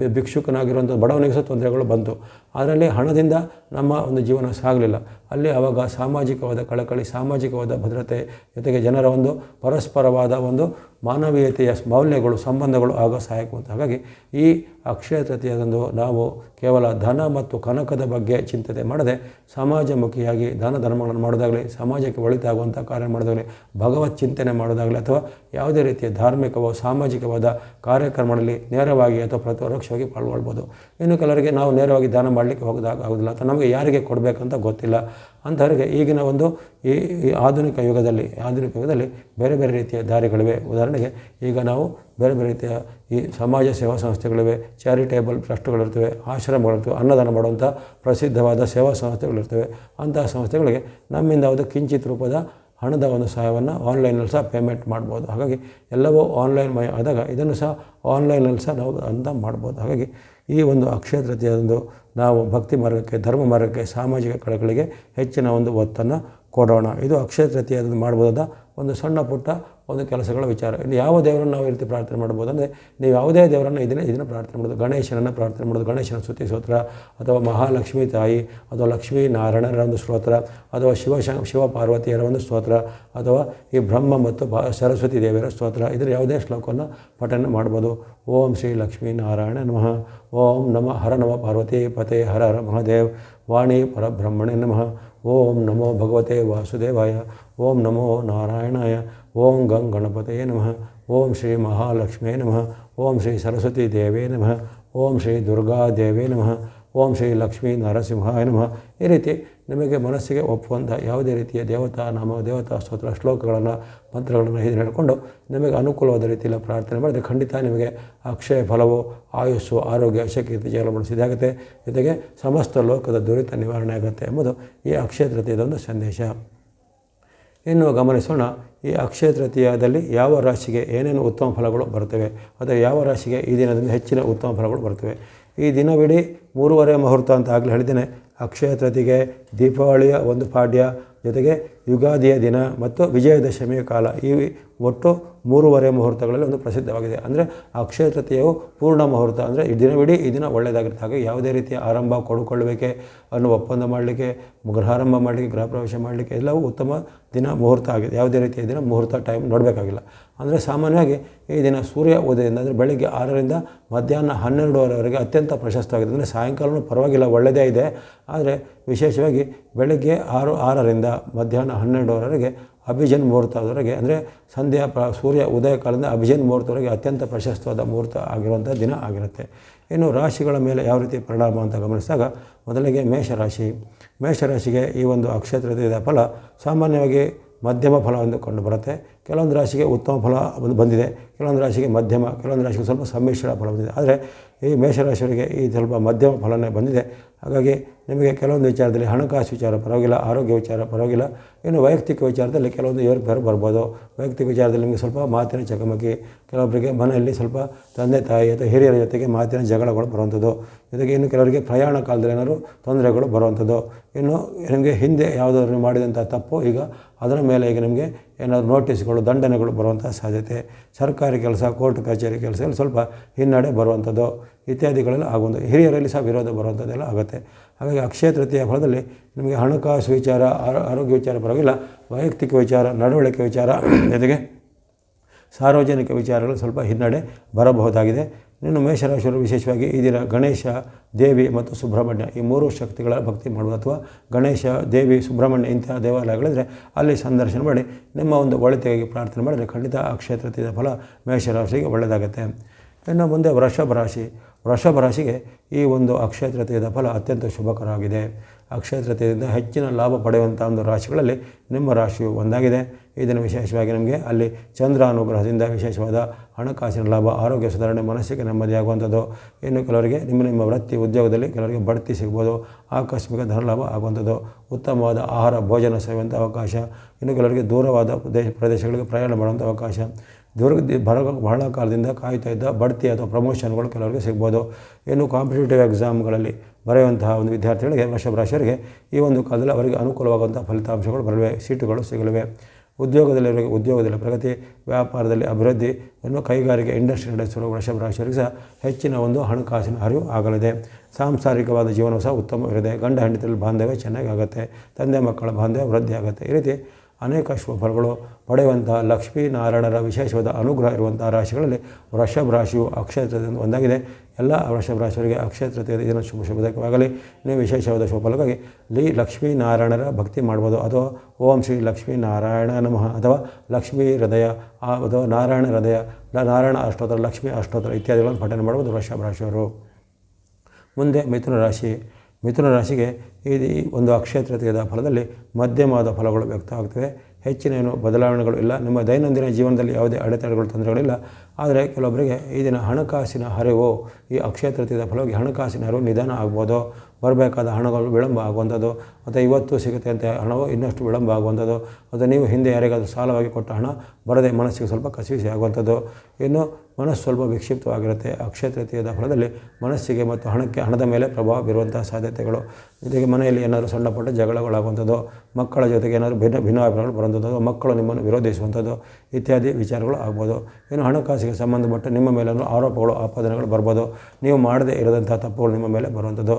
S1: ಭಿಕ್ಷುಕನಾಗಿರುವಂಥ ಬಡವನಿಗೂ ಸಹ ತೊಂದರೆಗಳು ಬಂತು. ಅದರಲ್ಲಿ ಹಣದಿಂದ ನಮ್ಮ ಒಂದು ಜೀವನ ಸಾಗಲಿಲ್ಲ. ಅಲ್ಲಿ ಆವಾಗ ಸಾಮಾಜಿಕವಾದ ಕಳಕಳಿ, ಸಾಮಾಜಿಕವಾದ ಭದ್ರತೆ ಜೊತೆಗೆ ಜನರ ಒಂದು ಪರಸ್ಪರವಾದ ಒಂದು ಮಾನವೀಯತೆಯ ಮೌಲ್ಯಗಳು, ಸಂಬಂಧಗಳು ಆಗ ಸಹಾಯಕವಂತ ಹಾಗಾಗಿ ಈ ಅಕ್ಷಯ ತೃತೀಯದಂದು ನಾವು ಕೇವಲ ಧನ ಮತ್ತು ಕನಕದ ಬಗ್ಗೆ ಚಿಂತನೆ ಮಾಡದೆ ಸಮಾಜಮುಖಿಯಾಗಿ ದಾನ ಧರ್ಮಗಳನ್ನು ಮಾಡೋದಾಗಲಿ, ಸಮಾಜಕ್ಕೆ ಒಳಿತಾಗುವಂಥ ಕಾರ್ಯ ಮಾಡೋದಾಗಲಿ, ಭಗವತ್ ಚಿಂತನೆ ಮಾಡೋದಾಗಲಿ ಅಥವಾ ಯಾವುದೇ ರೀತಿಯ ಧಾರ್ಮಿಕವೋ, ಸಾಮಾಜಿಕವಾದ ಕಾರ್ಯಕ್ರಮಗಳಲ್ಲಿ ನೇರವಾಗಿ ಅಥವಾ ಪರೋಕ್ಷವಾಗಿ ಪಾಲ್ಗೊಳ್ಬೋದು. ಇನ್ನು ಕೆಲವರಿಗೆ ನಾವು ನೇರವಾಗಿ ದಾನ ಮಾಡಲಿಕ್ಕೆ ಹೋಗೋದಾಗ ಆಗೋದಿಲ್ಲ. ಅಥವಾ ನಮಗೆ ಯಾರಿಗೆ ಕೊಡಬೇಕಂತ ಗೊತ್ತಿಲ್ಲ. ಅಂಥವರಿಗೆ ಈಗಿನ ಒಂದು ಈ ಈ ಆಧುನಿಕ ಯುಗದಲ್ಲಿ ಆಧುನಿಕ ಯುಗದಲ್ಲಿ ಬೇರೆ ಬೇರೆ ರೀತಿಯ ದಾರಿಗಳಿವೆ. ಉದಾಹರಣೆಗೆ ಈಗ ನಾವು ಬೇರೆ ಬೇರೆ ರೀತಿಯ ಈ ಸಮಾಜ ಸೇವಾ ಸಂಸ್ಥೆಗಳಿವೆ, ಚಾರಿಟೇಬಲ್ ಟ್ರಸ್ಟ್ಗಳಿರ್ತವೆ ಆಶ್ರಮಗಳಿರ್ತವೆ ಅನ್ನದಾನ ಮಾಡುವಂಥ ಪ್ರಸಿದ್ಧವಾದ ಸೇವಾ ಸಂಸ್ಥೆಗಳಿರ್ತವೆ ಅಂತಹ ಸಂಸ್ಥೆಗಳಿಗೆ ನಮ್ಮಿಂದ ಒಂದು ಕಿಂಚಿತ್ ರೂಪದ ಹಣದ ಒಂದು ಸಹಾಯವನ್ನು ಆನ್ಲೈನಲ್ಲಿ ಸಹ ಪೇಮೆಂಟ್ ಮಾಡ್ಬೋದು. ಹಾಗಾಗಿ ಎಲ್ಲವೂ ಆನ್ಲೈನ್ ಮಯ ಆದಾಗ ಇದನ್ನು ಸಹ ಆನ್ಲೈನಲ್ಲಿ ಸಹ ನಾವು ಅಂತ ಮಾಡ್ಬೋದು. ಹಾಗಾಗಿ ಈ ಒಂದು ಅಕ್ಷೇತ್ರತೆಯ ಒಂದು ನಾವು ಭಕ್ತಿ ಮಾರ್ಗಕ್ಕೆ, ಧರ್ಮ ಮಾರ್ಗಕ್ಕೆ, ಸಾಮಾಜಿಕ ಕಳಕಳಿಗೆ ಹೆಚ್ಚಿನ ಒಂದು ಒತ್ತನ್ನು ಕೊಡೋಣ. ಇದು ಅಕ್ಷಯ ತೃತೀಯದಂದು ಮಾಡ್ಬೋದಾದ ಒಂದು ಸಣ್ಣ ಪುಟ್ಟ ಒಂದು ಕೆಲಸಗಳ ವಿಚಾರ. ಇನ್ನು ಯಾವ ದೇವರನ್ನು ನಾವು ರೀತಿ ಪ್ರಾರ್ಥನೆ ಮಾಡ್ಬೋದು ಅಂದರೆ ನೀವು ಯಾವುದೇ ದೇವರನ್ನು ಇದನ್ನು ಇದನ್ನು ಪ್ರಾರ್ಥನೆ ಮಾಡೋದು. ಗಣೇಶನನ್ನು ಪ್ರಾರ್ಥನೆ ಮಾಡೋದು. ಗಣೇಶನ ಸ್ತುತಿ ಸ್ತೋತ್ರ ಅಥವಾ ಮಹಾಲಕ್ಷ್ಮಿ ತಾಯಿ ಅಥವಾ ಲಕ್ಷ್ಮೀ ನಾರಾಯಣರ ಒಂದು ಸ್ತೋತ್ರ ಅಥವಾ ಶಿವ ಶಿವ ಪಾರ್ವತಿಯರ ಒಂದು ಸ್ತೋತ್ರ ಅಥವಾ ಈ ಬ್ರಹ್ಮ ಮತ್ತು ಸರಸ್ವತಿ ದೇವಿಯರ ಸ್ತೋತ್ರ. ಇದರ ಯಾವುದೇ ಶ್ಲೋಕವನ್ನು ಪಠನೆ ಮಾಡ್ಬೋದು. ಓಂ ಶ್ರೀ ಲಕ್ಷ್ಮೀ ನಾರಾಯಣ ನಮಃ. ಓಂ ನಮ. ಹರ ನಮ ಪಾರ್ವತಿ ಪತೆ. ಹರ ಹರ ಮಹಾದೇವ್. ವಾಣಿ ಪರಬ್ರಹ್ಮಣೆ ನಮಃ ಓಂ ನಮೋ ಭಗವತೆ ವಾಸುದೇವಾಯ ಓಂ ನಮೋ ನಾರಾಯಣಾಯ ಓಂ ಗಂ ಗಣಪತಯೇ ನಮಃ ಓಂ ಶ್ರೀ ಮಹಾಲಕ್ಷ್ಮೇ ನಮಃ ಓಂ ಶ್ರೀ ಸರಸ್ವತಿ ದೇವೇ ನಮಃ ಓಂ ಶ್ರೀ ದುರ್ಗಾ ದೇವೇ ನಮಃ ಓಂ ಶ್ರೀ ಲಕ್ಷ್ಮೀ ನರಸಿಂಹಾಯ ನಮಃ. ಈ ರೀತಿ ನಿಮಗೆ ಮನಸ್ಸಿಗೆ ಒಪ್ಪುವಂಥ ಯಾವುದೇ ರೀತಿಯ ದೇವತಾ, ನಾಮ, ದೇವತಾ, ಸ್ತೋತ್ರ, ಶ್ಲೋಕಗಳನ್ನು, ಮಂತ್ರಗಳನ್ನು ಇದು ಹೇಳ್ಕೊಂಡು ನಿಮಗೆ ಅನುಕೂಲವಾದ ರೀತಿಯಲ್ಲಿ ಪ್ರಾರ್ಥನೆ ಮಾಡಿದರೆ ಖಂಡಿತ ನಿಮಗೆ ಅಕ್ಷಯ ಫಲವು, ಆಯುಸ್ಸು, ಆರೋಗ್ಯ ಶಕ್ತಿ ಜಲಗಳು ಸಿದ್ಧಾಗುತ್ತೆ. ಜೊತೆಗೆ ಸಮಸ್ತ ಲೋಕದ ದುರಿತ ನಿವಾರಣೆ ಆಗುತ್ತೆ ಎಂಬುದು ಈ ಅಕ್ಷಯ ತೃತೀಯದ ಒಂದು ಸಂದೇಶ. ಇನ್ನು ಗಮನಿಸೋಣ, ಈ ಅಕ್ಷಯ ತೃತೀಯದಲ್ಲಿ ಯಾವ ರಾಶಿಗೆ ಏನೇನು ಉತ್ತಮ ಫಲಗಳು ಬರ್ತವೆ ಅಥವಾ ಯಾವ ರಾಶಿಗೆ ಈ ದಿನದಿಂದ ಹೆಚ್ಚಿನ ಉತ್ತಮ ಫಲಗಳು ಬರ್ತವೆ ಈ ದಿನವಿಡೀ ಮೂರುವರೆ ಮುಹೂರ್ತ ಅಂತ ಆಗಲೇ ಹೇಳಿದ್ದೇನೆ. ಅಕ್ಷಯ ತೃತಿಗೆ ದೀಪಾವಳಿಯ ಒಂದು ಪಾಡ್ಯ ಜೊತೆಗೆ ಯುಗಾದಿಯ ದಿನ ಮತ್ತು ವಿಜಯದಶಮಿಯ ಕಾಲ ಈ ಒಟ್ಟು ಮೂರುವರೆ ಮುಹೂರ್ತಗಳಲ್ಲಿ ಒಂದು ಪ್ರಸಿದ್ಧವಾಗಿದೆ. ಅಂದರೆ ಅಕ್ಷಯ ತೃತೀಯವು ಪೂರ್ಣ ಮುಹೂರ್ತ. ಅಂದರೆ ಈ ದಿನವಿಡೀ ಈ ದಿನ ಒಳ್ಳೆಯದಾಗಿರುತ್ತೆ. ಹಾಗೆ ಯಾವುದೇ ರೀತಿಯ ಆರಂಭ ಕೊಡುಕೊಳ್ಳಬೇಕೆ ಅನ್ನೋ ಒಪ್ಪಂದ ಮಾಡಲಿಕ್ಕೆ, ಗೃಹಾರಂಭ ಮಾಡಲಿಕ್ಕೆ, ಗೃಹ ಪ್ರವೇಶ ಮಾಡಲಿಕ್ಕೆ ಎಲ್ಲವೂ ಉತ್ತಮ ದಿನ ಮುಹೂರ್ತ ಆಗಿದೆ. ಯಾವುದೇ ರೀತಿಯ ದಿನ ಮುಹೂರ್ತ ಟೈಮ್ ನೋಡಬೇಕಾಗಿಲ್ಲ. ಅಂದರೆ ಸಾಮಾನ್ಯವಾಗಿ ಈ ದಿನ ಸೂರ್ಯ ಉದಯದಿಂದ, ಅಂದರೆ ಬೆಳಗ್ಗೆ ಆರರಿಂದ ಮಧ್ಯಾಹ್ನ ಹನ್ನೆರಡುವರೆವರೆಗೆ ಅತ್ಯಂತ ಪ್ರಶಸ್ತವಾಗಿದೆ. ಅಂದರೆ ಸಾಯಂಕಾಲವೂ ಪರವಾಗಿಲ್ಲ ಒಳ್ಳೆಯದೇ ಇದೆ. ಆದರೆ ವಿಶೇಷವಾಗಿ ಬೆಳಗ್ಗೆ ಆರು, ಆರರಿಂದ ಮಧ್ಯಾಹ್ನ ಹನ್ನೆರಡುವರೆಗೆ ಅಭಿಜನ್ ಮುಹೂರ್ತದವರೆಗೆ ಅಂದರೆ ಸಂಧ್ಯಾ ಪ್ರ, ಸೂರ್ಯ ಉದಯ ಕಾಲದಿಂದ ಅಭಿಜನ್ ಮುಹೂರ್ತವರೆಗೆ ಅತ್ಯಂತ ಪ್ರಶಸ್ತವಾದ ಮುಹೂರ್ತ ಆಗಿರುವಂಥ ದಿನ ಆಗಿರುತ್ತೆ. ಇನ್ನು ರಾಶಿಗಳ ಮೇಲೆ ಯಾವ ರೀತಿ ಪರಿಣಾಮ ಅಂತ ಗಮನಿಸಿದಾಗ ಮೊದಲಿಗೆ ಮೇಷರಾಶಿ. ಮೇಷರಾಶಿಗೆ ಈ ಒಂದು ಅಕ್ಷೇತ್ರದ ಫಲ ಸಾಮಾನ್ಯವಾಗಿ ಮಧ್ಯಮ ಫಲ ಎಂದು ಕಂಡು ಬರುತ್ತೆ. ಕೆಲವೊಂದು ರಾಶಿಗೆ ಉತ್ತಮ ಫಲ ಬಂದಿದೆ. ಕೆಲವೊಂದು ರಾಶಿಗೆ ಮಧ್ಯಮ, ಕೆಲವೊಂದು ರಾಶಿಗೆ ಸ್ವಲ್ಪ ಸಮ್ಮಿಶ್ರ ಫಲ ಬಂದಿದೆ. ಆದರೆ ಈ ಮೇಷರಾಶಿಯವರಿಗೆ ಈ ಸ್ವಲ್ಪ ಮಧ್ಯಮ ಫಲನೇ ಬಂದಿದೆ. ಹಾಗಾಗಿ ನಿಮಗೆ ಕೆಲವೊಂದು ವಿಚಾರದಲ್ಲಿ ಹಣಕಾಸು ವಿಚಾರ ಪರವಾಗಿಲ್ಲ, ಆರೋಗ್ಯ ವಿಚಾರ ಪರವಾಗಿಲ್ಲ, ಇನ್ನು ವೈಯಕ್ತಿಕ ವಿಚಾರದಲ್ಲಿ ಕೆಲವೊಂದು ಏರುಪೇರು ಬರ್ಬೋದು. ವೈಯಕ್ತಿಕ ವಿಚಾರದಲ್ಲಿ ನಿಮಗೆ ಸ್ವಲ್ಪ ಮಾತಿನ ಚಕಮಕಿ, ಕೆಲವೊಬ್ಬರಿಗೆ ಮನೆಯಲ್ಲಿ ಸ್ವಲ್ಪ ತಂದೆ, ತಾಯಿ ಅಥವಾ ಹಿರಿಯರ ಜೊತೆಗೆ ಮಾತಿನ ಜಗಳಗಳು ಬರುವಂಥದ್ದು. ಜೊತೆಗೆ ಇನ್ನು ಕೆಲವರಿಗೆ ಪ್ರಯಾಣ ಕಾಲದಲ್ಲಿ ಏನಾದರೂ ತೊಂದರೆಗಳು ಬರುವಂಥದ್ದು. ಇನ್ನು ನಿಮಗೆ ಹಿಂದೆ ಯಾವುದಾದ್ರು ಮಾಡಿದಂಥ ತಪ್ಪು, ಈಗ ಅದರ ಮೇಲೆ ಈಗ ನಿಮಗೆ ಏನಾದರೂ ನೋಟಿಸ್ಗಳು, ದಂಡನೆಗಳು ಬರುವಂಥ ಸಾಧ್ಯತೆ, ಸರ್ಕಾರಿ ಕೆಲಸ, ಕೋರ್ಟ್ ಕಚೇರಿ ಕೆಲಸಗಳು ಸ್ವಲ್ಪ ಹಿನ್ನಡೆ ಬರುವಂಥದ್ದು ಇತ್ಯಾದಿಗಳೆಲ್ಲ ಆಗುವಂಥ ಹಿರಿಯರಲ್ಲಿ ಸಹ ವಿರೋಧ ಬರುವಂಥದ್ದೆಲ್ಲ ಆಗುತ್ತೆ. ಹಾಗಾಗಿ ಅಕ್ಷಯ ತೃತೀಯ ಫಲದಲ್ಲಿ ನಿಮಗೆ ಹಣಕಾಸು ವಿಚಾರ, ಆರೋ- ಆರೋಗ್ಯ ವಿಚಾರ ಪರವಾಗಿಲ್ಲ, ವೈಯಕ್ತಿಕ ವಿಚಾರ, ನಡವಳಿಕೆ ವಿಚಾರ, ಜೊತೆಗೆ ಸಾರ್ವಜನಿಕ ವಿಚಾರಗಳು ಸ್ವಲ್ಪ ಹಿನ್ನಡೆ ಬರಬಹುದಾಗಿದೆ. ಇನ್ನು ಮೇಷರಾಶಿಯವರು ವಿಶೇಷವಾಗಿ ಈ ದಿನ ಗಣೇಶ, ದೇವಿ ಮತ್ತು ಸುಬ್ರಹ್ಮಣ್ಯ ಈ ಮೂರು ಶಕ್ತಿಗಳ ಭಕ್ತಿ ಮಾಡುವುದು ಅಥವಾ ಗಣೇಶ, ದೇವಿ, ಸುಬ್ರಹ್ಮಣ್ಯ ಇಂತಹ ದೇವಾಲಯಗಳಿದ್ದರೆ ಅಲ್ಲಿ ಸಂದರ್ಶನ ಮಾಡಿ ನಿಮ್ಮ ಒಂದು ಒಳಿತೆಗಾಗಿ ಪ್ರಾರ್ಥನೆ ಮಾಡಿದರೆ ಖಂಡಿತ ಆ ಕ್ಷೇತ್ರದ ಫಲ ಮೇಷರಾಶಿಗೆ ಒಳ್ಳೆಯದಾಗುತ್ತೆ. ಇನ್ನು ಮುಂದೆ ವೃಷಭ ರಾಶಿ. ವೃಷಭ ರಾಶಿಗೆ ಈ ಒಂದು ಅಕ್ಷಯ ಫಲ ಅತ್ಯಂತ ಶುಭಕರವಾಗಿದೆ. ಅಕ್ಷಯ ತೃತೀಯದಿಂದ ಹೆಚ್ಚಿನ ಲಾಭ ಪಡೆಯುವಂಥ ಒಂದು ರಾಶಿಗಳಲ್ಲಿ ನಿಮ್ಮ ರಾಶಿಯು ಒಂದಾಗಿದೆ. ಇದನ್ನು ವಿಶೇಷವಾಗಿ ನಮಗೆ ಅಲ್ಲಿ ಚಂದ್ರ ಅನುಗ್ರಹದಿಂದ ವಿಶೇಷವಾದ ಹಣಕಾಸಿನ ಲಾಭ, ಆರೋಗ್ಯ ಸುಧಾರಣೆ, ಮನಸ್ಸಿಗೆ ನೆಮ್ಮದಿಯಾಗುವಂಥದ್ದು. ಇನ್ನು ಕೆಲವರಿಗೆ ನಿಮ್ಮ ನಿಮ್ಮ ವೃತ್ತಿ ಉದ್ಯೋಗದಲ್ಲಿ ಕೆಲವರಿಗೆ ಬಡ್ತಿ ಸಿಗ್ಬೋದು. ಆಕಸ್ಮಿಕ ಧನಲಾಭ ಆಗುವಂಥದ್ದು. ಉತ್ತಮವಾದ ಆಹಾರ, ಭೋಜನ ಸೇವೆಯಂಥ ಅವಕಾಶ. ಇನ್ನು ಕೆಲವರಿಗೆ ದೂರವಾದ ಪ್ರದೇಶ ಪ್ರದೇಶಗಳಿಗೆ ಪ್ರಯಾಣ ಮಾಡುವಂಥ ಅವಕಾಶ. ದೂರ ಬಹಳ ಬಹಳ ಕಾಲದಿಂದ ಕಾಯ್ತಾ ಇದ್ದ ಬಡ್ತಿ ಅಥವಾ ಪ್ರಮೋಷನ್ಗಳು ಕೆಲವರಿಗೆ ಸಿಗ್ಬೋದು. ಇನ್ನು ಕಾಂಪಿಟೇಟಿವ್ ಎಕ್ಸಾಮ್ಗಳಲ್ಲಿ ಬರೆಯುವಂತಹ ಒಂದು ವಿದ್ಯಾರ್ಥಿಗಳಿಗೆ ವೃಷಭ ರಾಶಿಯವರಿಗೆ ಈ ಒಂದು ಕಾಲದಲ್ಲಿ ಅವರಿಗೆ ಅನುಕೂಲವಾಗುವಂಥ ಫಲಿತಾಂಶಗಳು ಬರಲಿವೆ, ಸೀಟುಗಳು ಸಿಗಲಿವೆ. ಉದ್ಯೋಗದಲ್ಲಿ ಉದ್ಯೋಗದಲ್ಲಿ ಪ್ರಗತಿ, ವ್ಯಾಪಾರದಲ್ಲಿ ಅಭಿವೃದ್ಧಿ, ಇನ್ನು ಕೈಗಾರಿಕೆ ಇಂಡಸ್ಟ್ರಿ ನಡೆಸಿರುವ ವೃಷಭ ರಾಶಿಯವರಿಗೆ ಸಹ ಹೆಚ್ಚಿನ ಒಂದು ಹಣಕಾಸಿನ ಅರಿವು ಆಗಲಿದೆ. ಸಾಂಸಾರಿಕವಾದ ಜೀವನವು ಸಹ ಉತ್ತಮವಿರದೆ ಗಂಡ ಹೆಂಡತಿಯಲ್ಲಿ ಬಾಂಧವ್ಯ ಚೆನ್ನಾಗಿ ಆಗುತ್ತೆ. ತಂದೆ ಮಕ್ಕಳ ಬಾಂಧವ್ಯ ವೃದ್ಧಿ ಆಗುತ್ತೆ. ಈ ರೀತಿ ಅನೇಕ ಶುಭಫಲಗಳು ಪಡೆಯುವಂತಹ ಲಕ್ಷ್ಮೀನಾರಾಯಣರ ವಿಶೇಷವಾದ ಅನುಗ್ರಹ ಇರುವಂತಹ ರಾಶಿಗಳಲ್ಲಿ ವೃಷಭ ರಾಶಿಯು ಅಕ್ಷಯತೃತೀಯದಿಂದ ಒಂದಾಗಿದೆ. ಎಲ್ಲ ವೃಷಭ ರಾಶಿಯವರಿಗೆ ಅಕ್ಷಯತೃತೀಯದ ದಿನ ಶುಭ ಶುಭದಾಯಕವಾಗಲಿ. ನೀವು ವಿಶೇಷವಾದ ಶುಭಫಲಕ್ಕಾಗಿ ಲೀ ಲಕ್ಷ್ಮೀನಾರಾಯಣರ ಭಕ್ತಿ ಮಾಡ್ಬೋದು. ಅಥವಾ ಓಂ ಶ್ರೀ ಲಕ್ಷ್ಮೀನಾರಾಯಣ ನಮಃ ಅಥವಾ ಲಕ್ಷ್ಮೀ ಹೃದಯ ಅಥವಾ ನಾರಾಯಣ ಹೃದಯ ನಾರಾಯಣ ಅಷ್ಟೋತ್ತರ ಲಕ್ಷ್ಮೀ ಅಷ್ಟೋತ್ತರ ಇತ್ಯಾದಿಗಳನ್ನು ಪಠನೆ ಮಾಡ್ಬೋದು ವೃಷಭ ರಾಶಿಯವರು. ಮುಂದೆ ಮಿಥುನ ರಾಶಿ. ಮಿಥುನ ರಾಶಿಗೆ ಈ ಒಂದು ಅಕ್ಷೇತ್ರ ತೆಗೆದ ಫಲದಲ್ಲಿ ಮಧ್ಯಮವಾದ ಫಲಗಳು ವ್ಯಕ್ತವಾಗ್ತವೆ. ಹೆಚ್ಚಿನ ಏನು ಬದಲಾವಣೆಗಳು ಇಲ್ಲ. ನಿಮ್ಮ ದೈನಂದಿನ ಜೀವನದಲ್ಲಿ ಯಾವುದೇ ಅಡೆತಡೆಗಳು, ತೊಂದರೆಗಳಿಲ್ಲ. ಆದರೆ ಕೆಲವೊಬ್ಬರಿಗೆ ಈ ದಿನ ಹಣಕಾಸಿನ ಹರಿವು, ಈ ಅಕ್ಷಯ ತೃತೀಯದ ಫಲವಾಗಿ ಹಣಕಾಸಿನ ಹರಿವು ನಿಧಾನ ಆಗ್ಬೋದು. ಬರಬೇಕಾದ ಹಣಗಳು ವಿಳಂಬ ಆಗುವಂಥದ್ದು, ಮತ್ತು ಇವತ್ತು ಸಿಗುತ್ತೆ ಅಂತ ಹಣವು ಇನ್ನಷ್ಟು ವಿಳಂಬ ಆಗುವಂಥದ್ದು, ಮತ್ತು ನೀವು ಹಿಂದೆ ಯಾರಿಗಾದರೂ ಸಾಲವಾಗಿ ಕೊಟ್ಟ ಹಣ ಬರದೆ ಮನಸ್ಸಿಗೆ ಸ್ವಲ್ಪ ಕಸಿವಿಸಿ ಆಗುವಂಥದ್ದು. ಇನ್ನು ಮನಸ್ಸು ಸ್ವಲ್ಪ ವಿಕ್ಷಿಪ್ತವಾಗಿರುತ್ತೆ. ಅಕ್ಷತೃತೀಯದ ಫಲದಲ್ಲಿ ಮನಸ್ಸಿಗೆ ಮತ್ತು ಹಣಕ್ಕೆ ಹಣದ ಮೇಲೆ ಪ್ರಭಾವ ಬೀರುವಂಥ ಸಾಧ್ಯತೆಗಳು. ಜೊತೆಗೆ ಮನೆಯಲ್ಲಿ ಏನಾದರೂ ಸಣ್ಣ ಪುಟ್ಟ ಜಗಳಗಳಾಗುವಂಥದ್ದು, ಮಕ್ಕಳ ಜೊತೆಗೆ ಏನಾದರೂ ಭಿನ್ನ ಭಿನ್ನಾಭಿಪ್ರಾಯಗಳು ಬರುವಂಥದ್ದು, ಮಕ್ಕಳು ನಿಮ್ಮನ್ನು ವಿರೋಧಿಸುವಂಥದ್ದು ಇತ್ಯಾದಿ ವಿಚಾರಗಳು ಆಗ್ಬೋದು. ಇನ್ನು ಹಣಕಾಸಿಗೆ ಸಂಬಂಧಪಟ್ಟ ನಿಮ್ಮ ಮೇಲೂ ಆರೋಪಗಳು, ಆಪಾದನೆಗಳು ಬರ್ಬೋದು. ನೀವು ಮಾಡದೇ ಇರದಂಥ ತಪ್ಪುಗಳು ನಿಮ್ಮ ಮೇಲೆ ಬರುವಂಥದ್ದು.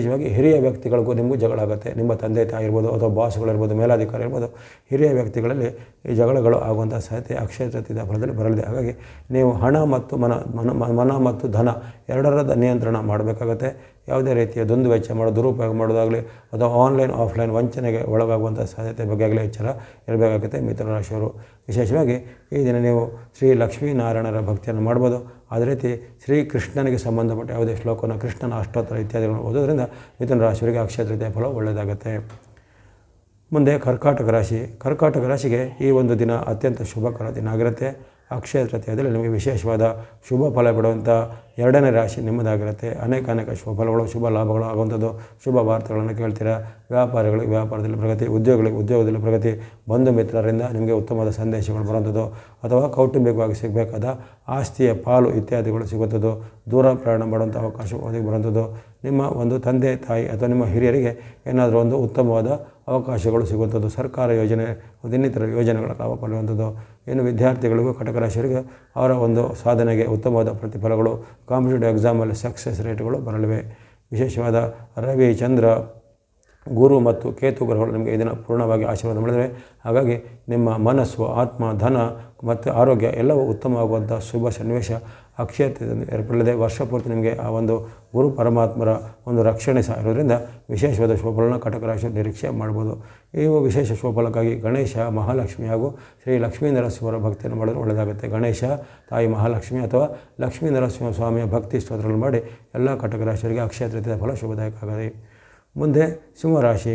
S1: ವಿಶೇಷವಾಗಿ ಹಿರಿಯ ವ್ಯಕ್ತಿಗಳಿಗೂ ನಿಮಗೂ ಜಗಳ ಆಗುತ್ತೆ. ನಿಮ್ಮ ತಂದೆ, ತಾಯಿ ಇರ್ಬೋದು, ಅಥವಾ ಬಾಸ್ಗಳಿರ್ಬೋದು ಮೇಲಾಧಿಕಾರಿ ಇರ್ಬೋದು, ಹಿರಿಯ ವ್ಯಕ್ತಿಗಳಲ್ಲಿ ಈ ಜಗಳಗಳು ಆಗುವಂಥ ಸಾಧ್ಯತೆ ಅಕ್ಷಯ ಫಲದಲ್ಲಿ ಬರಲಿದೆ. ಹಾಗಾಗಿ ನೀವು ಹಣ ಮತ್ತು ಮನ ಮನ ಮನ ಮತ್ತು ಧನ ಎರಡರದ ನಿಯಂತ್ರಣ ಮಾಡಬೇಕಾಗತ್ತೆ. ಯಾವುದೇ ರೀತಿಯ ದುಂದು ವೆಚ್ಚ ಮಾಡೋ, ದುರುಪಯೋಗ ಮಾಡೋದಾಗಲಿ, ಅಥವಾ ಆನ್ಲೈನ್ ಆಫ್ಲೈನ್ ವಂಚನೆಗೆ ಒಳಗಾಗುವಂಥ ಸಾಧ್ಯತೆ ಬಗ್ಗೆ ಆಗಲಿ ಎಚ್ಚರ ಇರಬೇಕಾಗುತ್ತೆ. ಮಿಥುನ ವಿಶೇಷವಾಗಿ ಈ ದಿನ ನೀವು ಶ್ರೀ ಲಕ್ಷ್ಮೀನಾರಾಯಣರ ಭಕ್ತಿಯನ್ನು ಮಾಡ್ಬೋದು. ಅದೇ ರೀತಿ ಶ್ರೀಕೃಷ್ಣನಿಗೆ ಸಂಬಂಧಪಟ್ಟ ಯಾವುದೇ ಶ್ಲೋಕವನ್ನು ಕೃಷ್ಣನ ಅಷ್ಟೋತ್ತರ ಇತ್ಯಾದಿಗಳನ್ನು ಓದೋದ್ರಿಂದ ಮಿಥುನ ರಾಶಿಯವರಿಗೆ ಅಕ್ಷಯ ತೃತೀಯ ಫಲ ಒಳ್ಳೆಯದಾಗುತ್ತೆ. ಮುಂದೆ ಕರ್ಕಾಟಕ ರಾಶಿ. ಕರ್ಕಾಟಕ ರಾಶಿಗೆ ಈ ಒಂದು ದಿನ ಅತ್ಯಂತ ಶುಭಕರ ದಿನ ಆಗಿರುತ್ತೆ. ಅಕ್ಷಯ ತೃತೀಯದಲ್ಲಿ ನಿಮಗೆ ವಿಶೇಷವಾದ ಶುಭ ಫಲ ಬಿಡುವಂಥ ಎರಡನೇ ರಾಶಿ ನಿಮ್ಮದಾಗಿರುತ್ತೆ. ಅನೇಕ ಅನೇಕ ಶುಭ ಫಲಗಳು, ಶುಭ ಲಾಭಗಳು ಆಗುವಂಥದ್ದು. ಶುಭ ವಾರ್ತೆಗಳನ್ನು ಕೇಳ್ತೀರಾ? ವ್ಯಾಪಾರಿಗಳಿಗೆ, ವ್ಯಾಪಾರದಲ್ಲಿ ಪ್ರಗತಿ, ಉದ್ಯೋಗಗಳಿಗೆ, ಉದ್ಯೋಗದಲ್ಲಿ ಪ್ರಗತಿ. ಬಂಧು ಮಿತ್ರರಿಂದ ನಿಮಗೆ ಉತ್ತಮವಾದ ಸಂದೇಶಗಳು ಬರುವಂಥದ್ದು. ಅಥವಾ ಕೌಟುಂಬಿಕವಾಗಿ ಸಿಗಬೇಕಾದ ಆಸ್ತಿಯ ಪಾಲು ಇತ್ಯಾದಿಗಳು ಸಿಗುವಂಥದ್ದು. ದೂರ ಪ್ರಯಾಣ ಮಾಡುವಂಥ ಅವಕಾಶ ಒದಗಿ ಬರುವಂಥದ್ದು. ನಿಮ್ಮ ಒಂದು ತಂದೆ, ತಾಯಿ ಅಥವಾ ನಿಮ್ಮ ಹಿರಿಯರಿಗೆ ಏನಾದರೂ ಒಂದು ಉತ್ತಮವಾದ ಅವಕಾಶಗಳು ಸಿಗುವಂಥದ್ದು. ಸರ್ಕಾರ ಯೋಜನೆ, ಇನ್ನಿತರ ಯೋಜನೆಗಳ ಲಾಭ ಪಡೆಯುವಂಥದ್ದು. ಇನ್ನು ವಿದ್ಯಾರ್ಥಿಗಳಿಗೂ, ಕಟಕ ರಾಶಿಯವರಿಗೆ ಅವರ ಒಂದು ಸಾಧನೆಗೆ ಉತ್ತಮವಾದ ಪ್ರತಿಫಲಗಳು ಕಾಂಪಿಟೇಟಿವ್ ಎಕ್ಸಾಮಲ್ಲಿ ಸಕ್ಸಸ್ ರೇಟ್ಗಳು ಬರಲಿವೆ. ವಿಶೇಷವಾದ ರವಿ, ಚಂದ್ರ, ಗುರು ಮತ್ತು ಕೇತು ಗ್ರಹಗಳು ನಿಮಗೆ ಇದನ್ನು ಪೂರ್ಣವಾಗಿ ಆಶೀರ್ವಾದ ಮಾಡಿದರೆ ಹಾಗಾಗಿ ನಿಮ್ಮ ಮನಸ್ಸು, ಆತ್ಮ, ಧನ ಮತ್ತು ಆರೋಗ್ಯ ಎಲ್ಲವೂ ಉತ್ತಮವಾಗುವಂಥ ಶುಭ ಸನ್ನಿವೇಶ. ಅಕ್ಷಯತೆಯಿಂದ ಏರ್ಪಡಲಿದೆ. ವರ್ಷ ಪೂರ್ತಿ ನಿಮಗೆ ಆ ಒಂದು ಗುರು ಪರಮಾತ್ಮರ ಒಂದು ರಕ್ಷಣೆ ಸಹ ಇರೋದ್ರಿಂದ ವಿಶೇಷವಾದ ಶುಭಫಲನ ಕಟಕ ರಾಶಿ ನಿರೀಕ್ಷೆ ಮಾಡ್ಬೋದು. ಈ ವಿಶೇಷ ಶುಭಫಲಕ್ಕಾಗಿ ಗಣೇಶ, ಮಹಾಲಕ್ಷ್ಮಿ ಹಾಗೂ ಶ್ರೀ ಲಕ್ಷ್ಮೀ ನರಸಿಂಹರ ಭಕ್ತಿಯನ್ನು ಮಾಡೋದು ಒಳ್ಳೆಯದಾಗುತ್ತೆ. ಗಣೇಶ, ತಾಯಿ ಮಹಾಲಕ್ಷ್ಮಿ ಅಥವಾ ಲಕ್ಷ್ಮೀ ನರಸಿಂಹ ಸ್ವಾಮಿಯ ಭಕ್ತಿ ಸ್ತೋತ್ರಗಳನ್ನು ಮಾಡಿ ಎಲ್ಲ ಕಟಕ ರಾಶಿಯರಿಗೆ ಅಕ್ಷಯ ತೃತೀಯ ಫಲ ಶುಭದಾಯಕ ಆಗಲಿ ಮುಂದೆ ಸಿಂಹರಾಶಿ.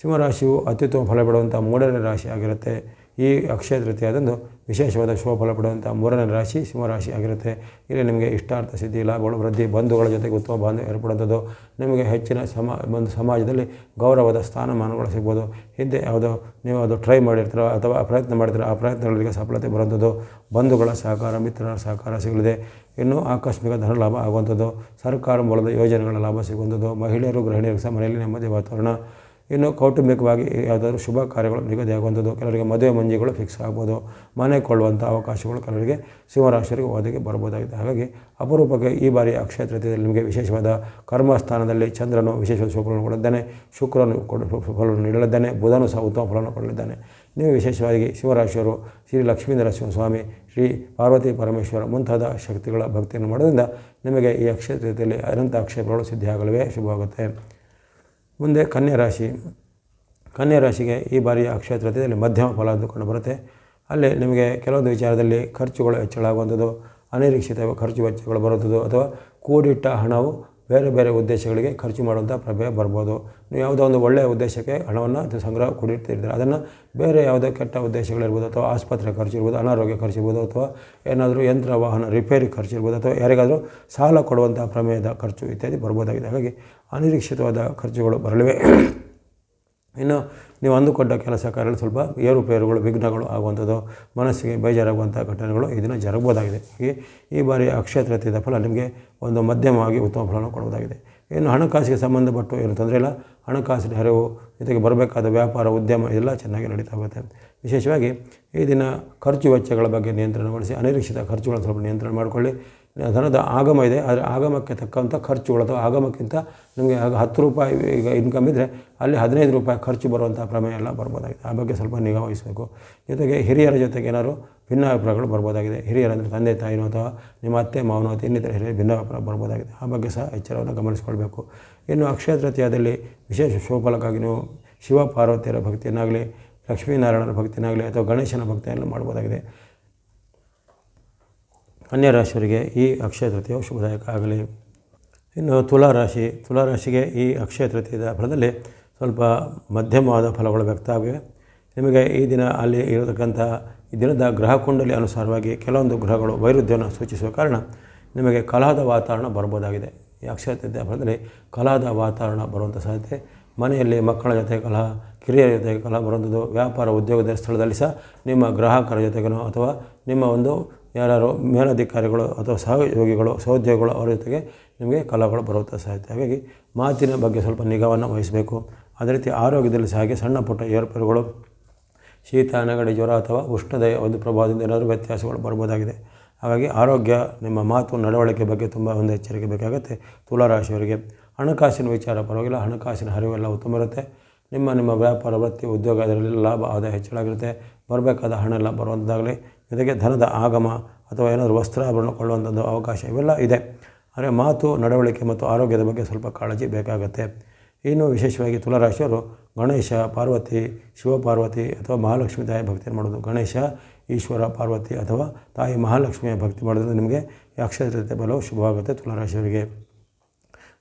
S1: ಸಿಂಹರಾಶಿಯು ಅತ್ಯುತ್ತಮ ಫಲ ಬಿಡುವಂಥ ಮೂಡನೇ ರಾಶಿ ಆಗಿರುತ್ತೆ. ಈ ಅಕ್ಷಯ ತೃತೀಯದಂದು ವಿಶೇಷವಾದ ಶುಭ ಫಲ ಪಡುವಂಥ ಮೂರನೇ ರಾಶಿ ಸಿಂಹರಾಶಿ ಆಗಿರುತ್ತೆ. ಇಲ್ಲಿ ನಿಮಗೆ ಇಷ್ಟಾರ್ಥ ಸಿದ್ಧಿ, ಲಾಭಗಳು, ವೃದ್ಧಿ, ಬಂಧುಗಳ ಜೊತೆಗೆ ಉತ್ತಮ ಬಾಂಧವ್ಯ ಏರ್ಪಡುವಂಥದ್ದು. ನಿಮಗೆ ಹೆಚ್ಚಿನ ಸಮ ಒಂದು ಸಮಾಜದಲ್ಲಿ ಗೌರವದ ಸ್ಥಾನಮಾನಗಳು ಸಿಗ್ಬೋದು. ಹಿಂದೆ ಯಾವುದೋ ನೀವು ಅದು ಟ್ರೈ ಮಾಡಿರ್ತೀರೋ ಅಥವಾ ಪ್ರಯತ್ನ ಮಾಡಿರ್ತೀರೋ, ಆ ಪ್ರಯತ್ನಗಳಿಗೆ ಸಫಲತೆ ಬರುವಂಥದ್ದು. ಬಂಧುಗಳ ಸಹಕಾರ, ಮಿತ್ರರ ಸಹಕಾರ ಸಿಗಲಿದೆ. ಇನ್ನು ಆಕಸ್ಮಿಕ ಧನ ಲಾಭ ಆಗುವಂಥದ್ದು. ಸರ್ಕಾರ ಮೂಲದ ಯೋಜನೆಗಳ ಲಾಭ ಸಿಗುವಂಥದ್ದು. ಮಹಿಳೆಯರು, ಗೃಹಿಣಿಯರು ಸಹ ಮನೆಯಲ್ಲಿ ನೆಮ್ಮದಿ ವಾತಾವರಣ. ಇನ್ನು ಕೌಟುಂಬಿಕವಾಗಿ ಯಾವುದಾದ್ರೂ ಶುಭ ಕಾರ್ಯಗಳು ನಿಗದಿಯಾಗುವಂಥದ್ದು, ಕೆಲವರಿಗೆ ಮದುವೆ ಮಂಜಿಗಳು ಫಿಕ್ಸ್ ಆಗ್ಬೋದು, ಮನೆ ಕೊಳ್ಳುವಂಥ ಅವಕಾಶಗಳು ಕೆಲವರಿಗೆ ಸಿಂಹರಾಶಿಯರಿಗೆ ಒದಗಿ ಬರಬಹುದಾಗಿದೆ ಹಾಗಾಗಿ ಅಪರೂಪಕ್ಕೆ ಈ ಬಾರಿ ಅಕ್ಷಯ ತೃತೀಯದಲ್ಲಿ ನಿಮಗೆ ವಿಶೇಷವಾದ ಕರ್ಮಸ್ಥಾನದಲ್ಲಿ ಚಂದ್ರನು ವಿಶೇಷವಾದ ಶುಭಗಳನ್ನು ಕೊಡಲಿದ್ದಾನೆ, ಶುಕ್ರನು ಕೊಡ ಫಲವನ್ನು ನೀಡಲಿದ್ದಾನೆ, ಬುಧನು ಸಹ ಉತ್ತಮ ಫಲವನ್ನು ಕೊಡಲಿದ್ದಾನೆ. ನೀವು ವಿಶೇಷವಾಗಿ ಶಿವರಾಶಿಯವರು ಶ್ರೀ ಲಕ್ಷ್ಮೀ ನರಸಿಂಹಸ್ವಾಮಿ ಶ್ರೀ ಪಾರ್ವತಿ ಪರಮೇಶ್ವರ ಮುಂತಾದ ಶಕ್ತಿಗಳ ಭಕ್ತಿಯನ್ನು ಮಾಡೋದ್ರಿಂದ ನಿಮಗೆ ಈ ಅಕ್ಷಯ ತೃತೀಯದಲ್ಲಿ ಅನಂತ ಅಕ್ಷಯಗಳು ಸಿದ್ಧಿಯಾಗಲಿವೆ, ಶುಭವಾಗುತ್ತೆ. ಮುಂದೆ ಕನ್ಯಾ ರಾಶಿ. ಕನ್ಯಾ ರಾಶಿಗೆ ಈ ಬಾರಿಯ ಅಕ್ಷಯ ಮಧ್ಯಮ ಫಲ ಅಂದುಕೊಂಡು ಬರುತ್ತೆ. ಅಲ್ಲಿ ನಿಮಗೆ ಕೆಲವೊಂದು ವಿಚಾರದಲ್ಲಿ ಖರ್ಚುಗಳು ಹೆಚ್ಚಳ ಆಗುವಂಥದ್ದು ಅನಿರೀಕ್ಷಿತ ಖರ್ಚು ವೆಚ್ಚಗಳು ಬರುವಂಥದ್ದು ಅಥವಾ ಕೂಡಿಟ್ಟ ಹಣವು ಬೇರೆ ಬೇರೆ ಉದ್ದೇಶಗಳಿಗೆ ಖರ್ಚು ಮಾಡುವಂಥ ಪ್ರಭೆ ಬರ್ಬೋದು. ನೀವು ಯಾವುದೋ ಒಂದು ಒಳ್ಳೆಯ ಉದ್ದೇಶಕ್ಕೆ ಹಣವನ್ನು ಸಂಗ್ರಹ ಕೂಡಿಡ್ತಿರ್ತೀರ ಅದನ್ನು ಬೇರೆ ಯಾವುದೋ ಕೆಟ್ಟ ಉದ್ದೇಶಗಳಿರ್ಬೋದು ಅಥವಾ ಆಸ್ಪತ್ರೆ ಖರ್ಚು ಇರ್ಬೋದು ಅನಾರೋಗ್ಯ ಖರ್ಚು ಇರ್ಬೋದು ಅಥವಾ ಏನಾದರೂ ಯಂತ್ರ, ವಾಹನ, ರಿಪೇರಿ ಖರ್ಚು ಇರ್ಬೋದು ಅಥವಾ ಯಾರಿಗಾದರೂ ಸಾಲ ಕೊಡುವಂಥ ಪ್ರಮೇಯದ ಖರ್ಚು ಇತ್ಯಾದಿ ಬರ್ಬೋದಾಗಿದೆ. ಹಾಗಾಗಿ ಅನಿರೀಕ್ಷಿತವಾದ ಖರ್ಚುಗಳು ಬರಲಿವೆ. ಇನ್ನು ನೀವು ಅಂದುಕೊಂಡ ಕೆಲಸ ಕಾರ್ಯಗಳು ಸ್ವಲ್ಪ ಏರುಪೇರುಗಳು, ವಿಘ್ನಗಳು ಆಗುವಂಥದ್ದು, ಮನಸ್ಸಿಗೆ ಬೇಜಾರಾಗುವಂಥ ಘಟನೆಗಳು ಇದನ್ನು ಜರಗಬಹುದಾಗಿದೆ. ಹಾಗೆ ಈ ಬಾರಿ ಅಕ್ಷಯ ಫಲ ನಿಮಗೆ ಒಂದು ಮಧ್ಯಮವಾಗಿ ಉತ್ತಮ ಫಲವನ್ನು ಕೊಡುವುದಾಗಿದೆ ಇನ್ನು ಹಣಕಾಸಿಗೆ ಸಂಬಂಧಪಟ್ಟು ಏನು ತೊಂದರೆ ಇಲ್ಲ. ಹಣಕಾಸಿನ ಹರಿವು ಜೊತೆಗೆ ಬರಬೇಕಾದ ವ್ಯಾಪಾರ, ಉದ್ಯಮ ಎಲ್ಲ ಚೆನ್ನಾಗಿ ನಡೀತಾ ಹೋಗುತ್ತೆ. ವಿಶೇಷವಾಗಿ ಈ ದಿನ ಖರ್ಚು ವೆಚ್ಚಗಳ ಬಗ್ಗೆ ನಿಯಂತ್ರಣಗೊಳಿಸಿ, ಅನಿರೀಕ್ಷಿತ ಖರ್ಚುಗಳನ್ನು ಸ್ವಲ್ಪ ನಿಯಂತ್ರಣ ಮಾಡಿಕೊಳ್ಳಿ. ಧನದ ಆಗಮ ಇದೆ, ಆದರೆ ಆಗಮಕ್ಕೆ ತಕ್ಕಂಥ ಖರ್ಚುಗಳು ಅಥವಾ ಆಗಮಕ್ಕಿಂತ ನಿಮಗೆ ಹತ್ತು ರೂಪಾಯಿ ಈಗ ಇನ್ಕಮ್ ಇದ್ದರೆ ಅಲ್ಲಿ ಹದಿನೈದು ರೂಪಾಯಿ ಖರ್ಚು ಬರುವಂಥ ಪ್ರಮೇಯ ಎಲ್ಲ ಬರ್ಬೋದಾಗಿದೆ. ಆ ಬಗ್ಗೆ ಸ್ವಲ್ಪ ನಿಗಾ ವಹಿಸಬೇಕು. ಜೊತೆಗೆ ಹಿರಿಯರ ಜೊತೆಗೆ ಏನಾದ್ರು ಭಿನ್ನಾಭಿಪ್ರಾಯಗಳು ಬರ್ಬೋದಾಗಿದೆ. ಹಿರಿಯರಂದರೆ ತಂದೆ, ತಾಯಿನೋ ಅಥವಾ ನಿಮ್ಮ ಅತ್ತೆ, ಮಾವನೋ ಅಥವಾ ಇನ್ನಿತರ ಹಿರಿಯ ಭಿನ್ನಾಭಿಪ್ರಾಯ ಬರ್ಬೋದಾಗಿದೆ. ಆ ಬಗ್ಗೆ ಸಹ ಎಚ್ಚರವನ್ನು ಗಮನಿಸಿಕೊಳ್ಬೇಕು. ಇನ್ನು ಅಕ್ಷಯ ತೃತೀಯದಲ್ಲಿ ವಿಶೇಷ ಶೋಫಲಕ್ಕಾಗಿ ನೀವು ಶಿವ ಪಾರ್ವತಿಯರ ಭಕ್ತಿಯನ್ನಾಗಲಿ, ಲಕ್ಷ್ಮೀನಾರಾಯಣರ ಭಕ್ತಿಯನ್ನಾಗಲಿ ಅಥವಾ ಗಣೇಶನ ಭಕ್ತಿಯನ್ನು ಮಾಡ್ಬೋದಾಗಿದೆ. ಕನ್ಯಾ ರಾಶಿಯವರಿಗೆ ಈ ಅಕ್ಷಯ ತೃತೀಯ ಶುಭದಾಯಕ ಆಗಲಿ. ಇನ್ನು ತುಲಾ ತುಲಾರಾಶಿಗೆ ತುಲಾ ರಾಶಿಗೆ ಈ ಅಕ್ಷಯ ತೃತೀಯದ ಫಲದಲ್ಲಿ ಸ್ವಲ್ಪ ಮಧ್ಯಮವಾದ ಫಲಗಳು ವ್ಯಕ್ತ ಆಗಿವೆ. ನಿಮಗೆ ಈ ದಿನ ಅಲ್ಲಿ ಇರತಕ್ಕಂಥ ಈ ದಿನದ ಗ್ರಹ ಕುಂಡಲಿ ಅನುಸಾರವಾಗಿ ಕೆಲವೊಂದು ಗ್ರಹಗಳು ವೈರುಧ್ಯವನ್ನು ಸೂಚಿಸುವ ಕಾರಣ ನಿಮಗೆ ಕಲಹದ ವಾತಾವರಣ ಬರ್ಬೋದಾಗಿದೆ ಈ ಅಕ್ಷಯ ತೃತೀಯ ಫಲದಲ್ಲಿ ಕಲಹದ ವಾತಾವರಣ ಬರುವಂಥ ಸಾಧ್ಯತೆ. ಮನೆಯಲ್ಲಿ ಮಕ್ಕಳ ಜೊತೆ ಕಲಹ, ಕಿರಿಯರ ಜೊತೆಗೆ ಕಲಹ ಬರುವಂಥದ್ದು, ವ್ಯಾಪಾರ ಉದ್ಯೋಗದ ಸ್ಥಳದಲ್ಲಿ ಸಹ ನಿಮ್ಮ ಗ್ರಾಹಕರ ಜೊತೆಗೇನೋ ಅಥವಾ ನಿಮ್ಮ ಒಂದು ಯಾರು ಮೇಲಧಿಕಾರಿಗಳು ಅಥವಾ ಸಹಯೋಗಿಗಳು, ಸಹೋದ್ಯೋಗಿಗಳು ಅವರ ಜೊತೆಗೆ ನಿಮಗೆ ಕಲಹಗಳು ಬರುತ್ತೆ ಸಾಧ್ಯತೆ. ಹಾಗಾಗಿ ಮಾತಿನ ಬಗ್ಗೆ ಸ್ವಲ್ಪ ನಿಗಾವನ್ನು ವಹಿಸಬೇಕು. ಅದೇ ರೀತಿ ಆರೋಗ್ಯದಲ್ಲಿ ಸಹ ಹಾಗೆ ಸಣ್ಣ ಪುಟ್ಟ ಏರ್ಪೇರುಗಳು, ಶೀತ, ನೆಗಡಿ, ಜ್ವರ ಅಥವಾ ಉಷ್ಣದ ಒಂದು ಪ್ರಭಾವದಿಂದ ಏನಾದರೂ ವ್ಯತ್ಯಾಸಗಳು ಬರ್ಬೋದಾಗಿದೆ. ಹಾಗಾಗಿ ಆರೋಗ್ಯ, ನಿಮ್ಮ ಮಾತು, ನಡವಳಿಕೆ ಬಗ್ಗೆ ತುಂಬ ಒಂದು ಎಚ್ಚರಿಕೆ ಬೇಕಾಗುತ್ತೆ ತುಲಾರಾಶಿಯವರಿಗೆ. ಹಣಕಾಸಿನ ವಿಚಾರ ಪರವಾಗಿಲ್ಲ, ಹಣಕಾಸಿನ ಹರಿವೆಲ್ಲ ಉತ್ತಮ ಇರುತ್ತೆ. ನಿಮ್ಮ ನಿಮ್ಮ ವ್ಯಾಪಾರ, ವೃತ್ತಿ, ಉದ್ಯೋಗ ಅದರಲ್ಲಿ ಲಾಭ, ಆದಾಯ ಹೆಚ್ಚಳಾಗಿರುತ್ತೆ. ಬರಬೇಕಾದ ಹಣ ಎಲ್ಲ ಬರುವಂಥದ್ದಾಗಲಿ. ಜೊತೆಗೆ ಧನದ ಆಗಮ ಅಥವಾ ಏನಾದರೂ ವಸ್ತ್ರಾಭರಣ ಕೊಳ್ಳುವಂಥದ್ದು ಅವಕಾಶ ಇವೆಲ್ಲ ಇದೆ. ಆದರೆ ಮಾತು, ನಡವಳಿಕೆ ಮತ್ತು ಆರೋಗ್ಯದ ಬಗ್ಗೆ ಸ್ವಲ್ಪ ಕಾಳಜಿ ಬೇಕಾಗುತ್ತೆ. ಇನ್ನು ವಿಶೇಷವಾಗಿ ತುಲಾರಾಶಿಯವರು ಗಣೇಶ, ಪಾರ್ವತಿ, ಶಿವಪಾರ್ವತಿ ಅಥವಾ ಮಹಾಲಕ್ಷ್ಮಿ ತಾಯಿ ಭಕ್ತಿ ಮಾಡೋದು ಗಣೇಶ, ಈಶ್ವರ, ಪಾರ್ವತಿ ಅಥವಾ ತಾಯಿ ಮಹಾಲಕ್ಷ್ಮಿಯ ಭಕ್ತಿ ಮಾಡೋದ್ರಿಂದ ನಿಮಗೆ ಅಕ್ಷರತೆ ಬಲವು ಶುಭವಾಗುತ್ತೆ ತುಲಾರಾಶಿಯವರಿಗೆ.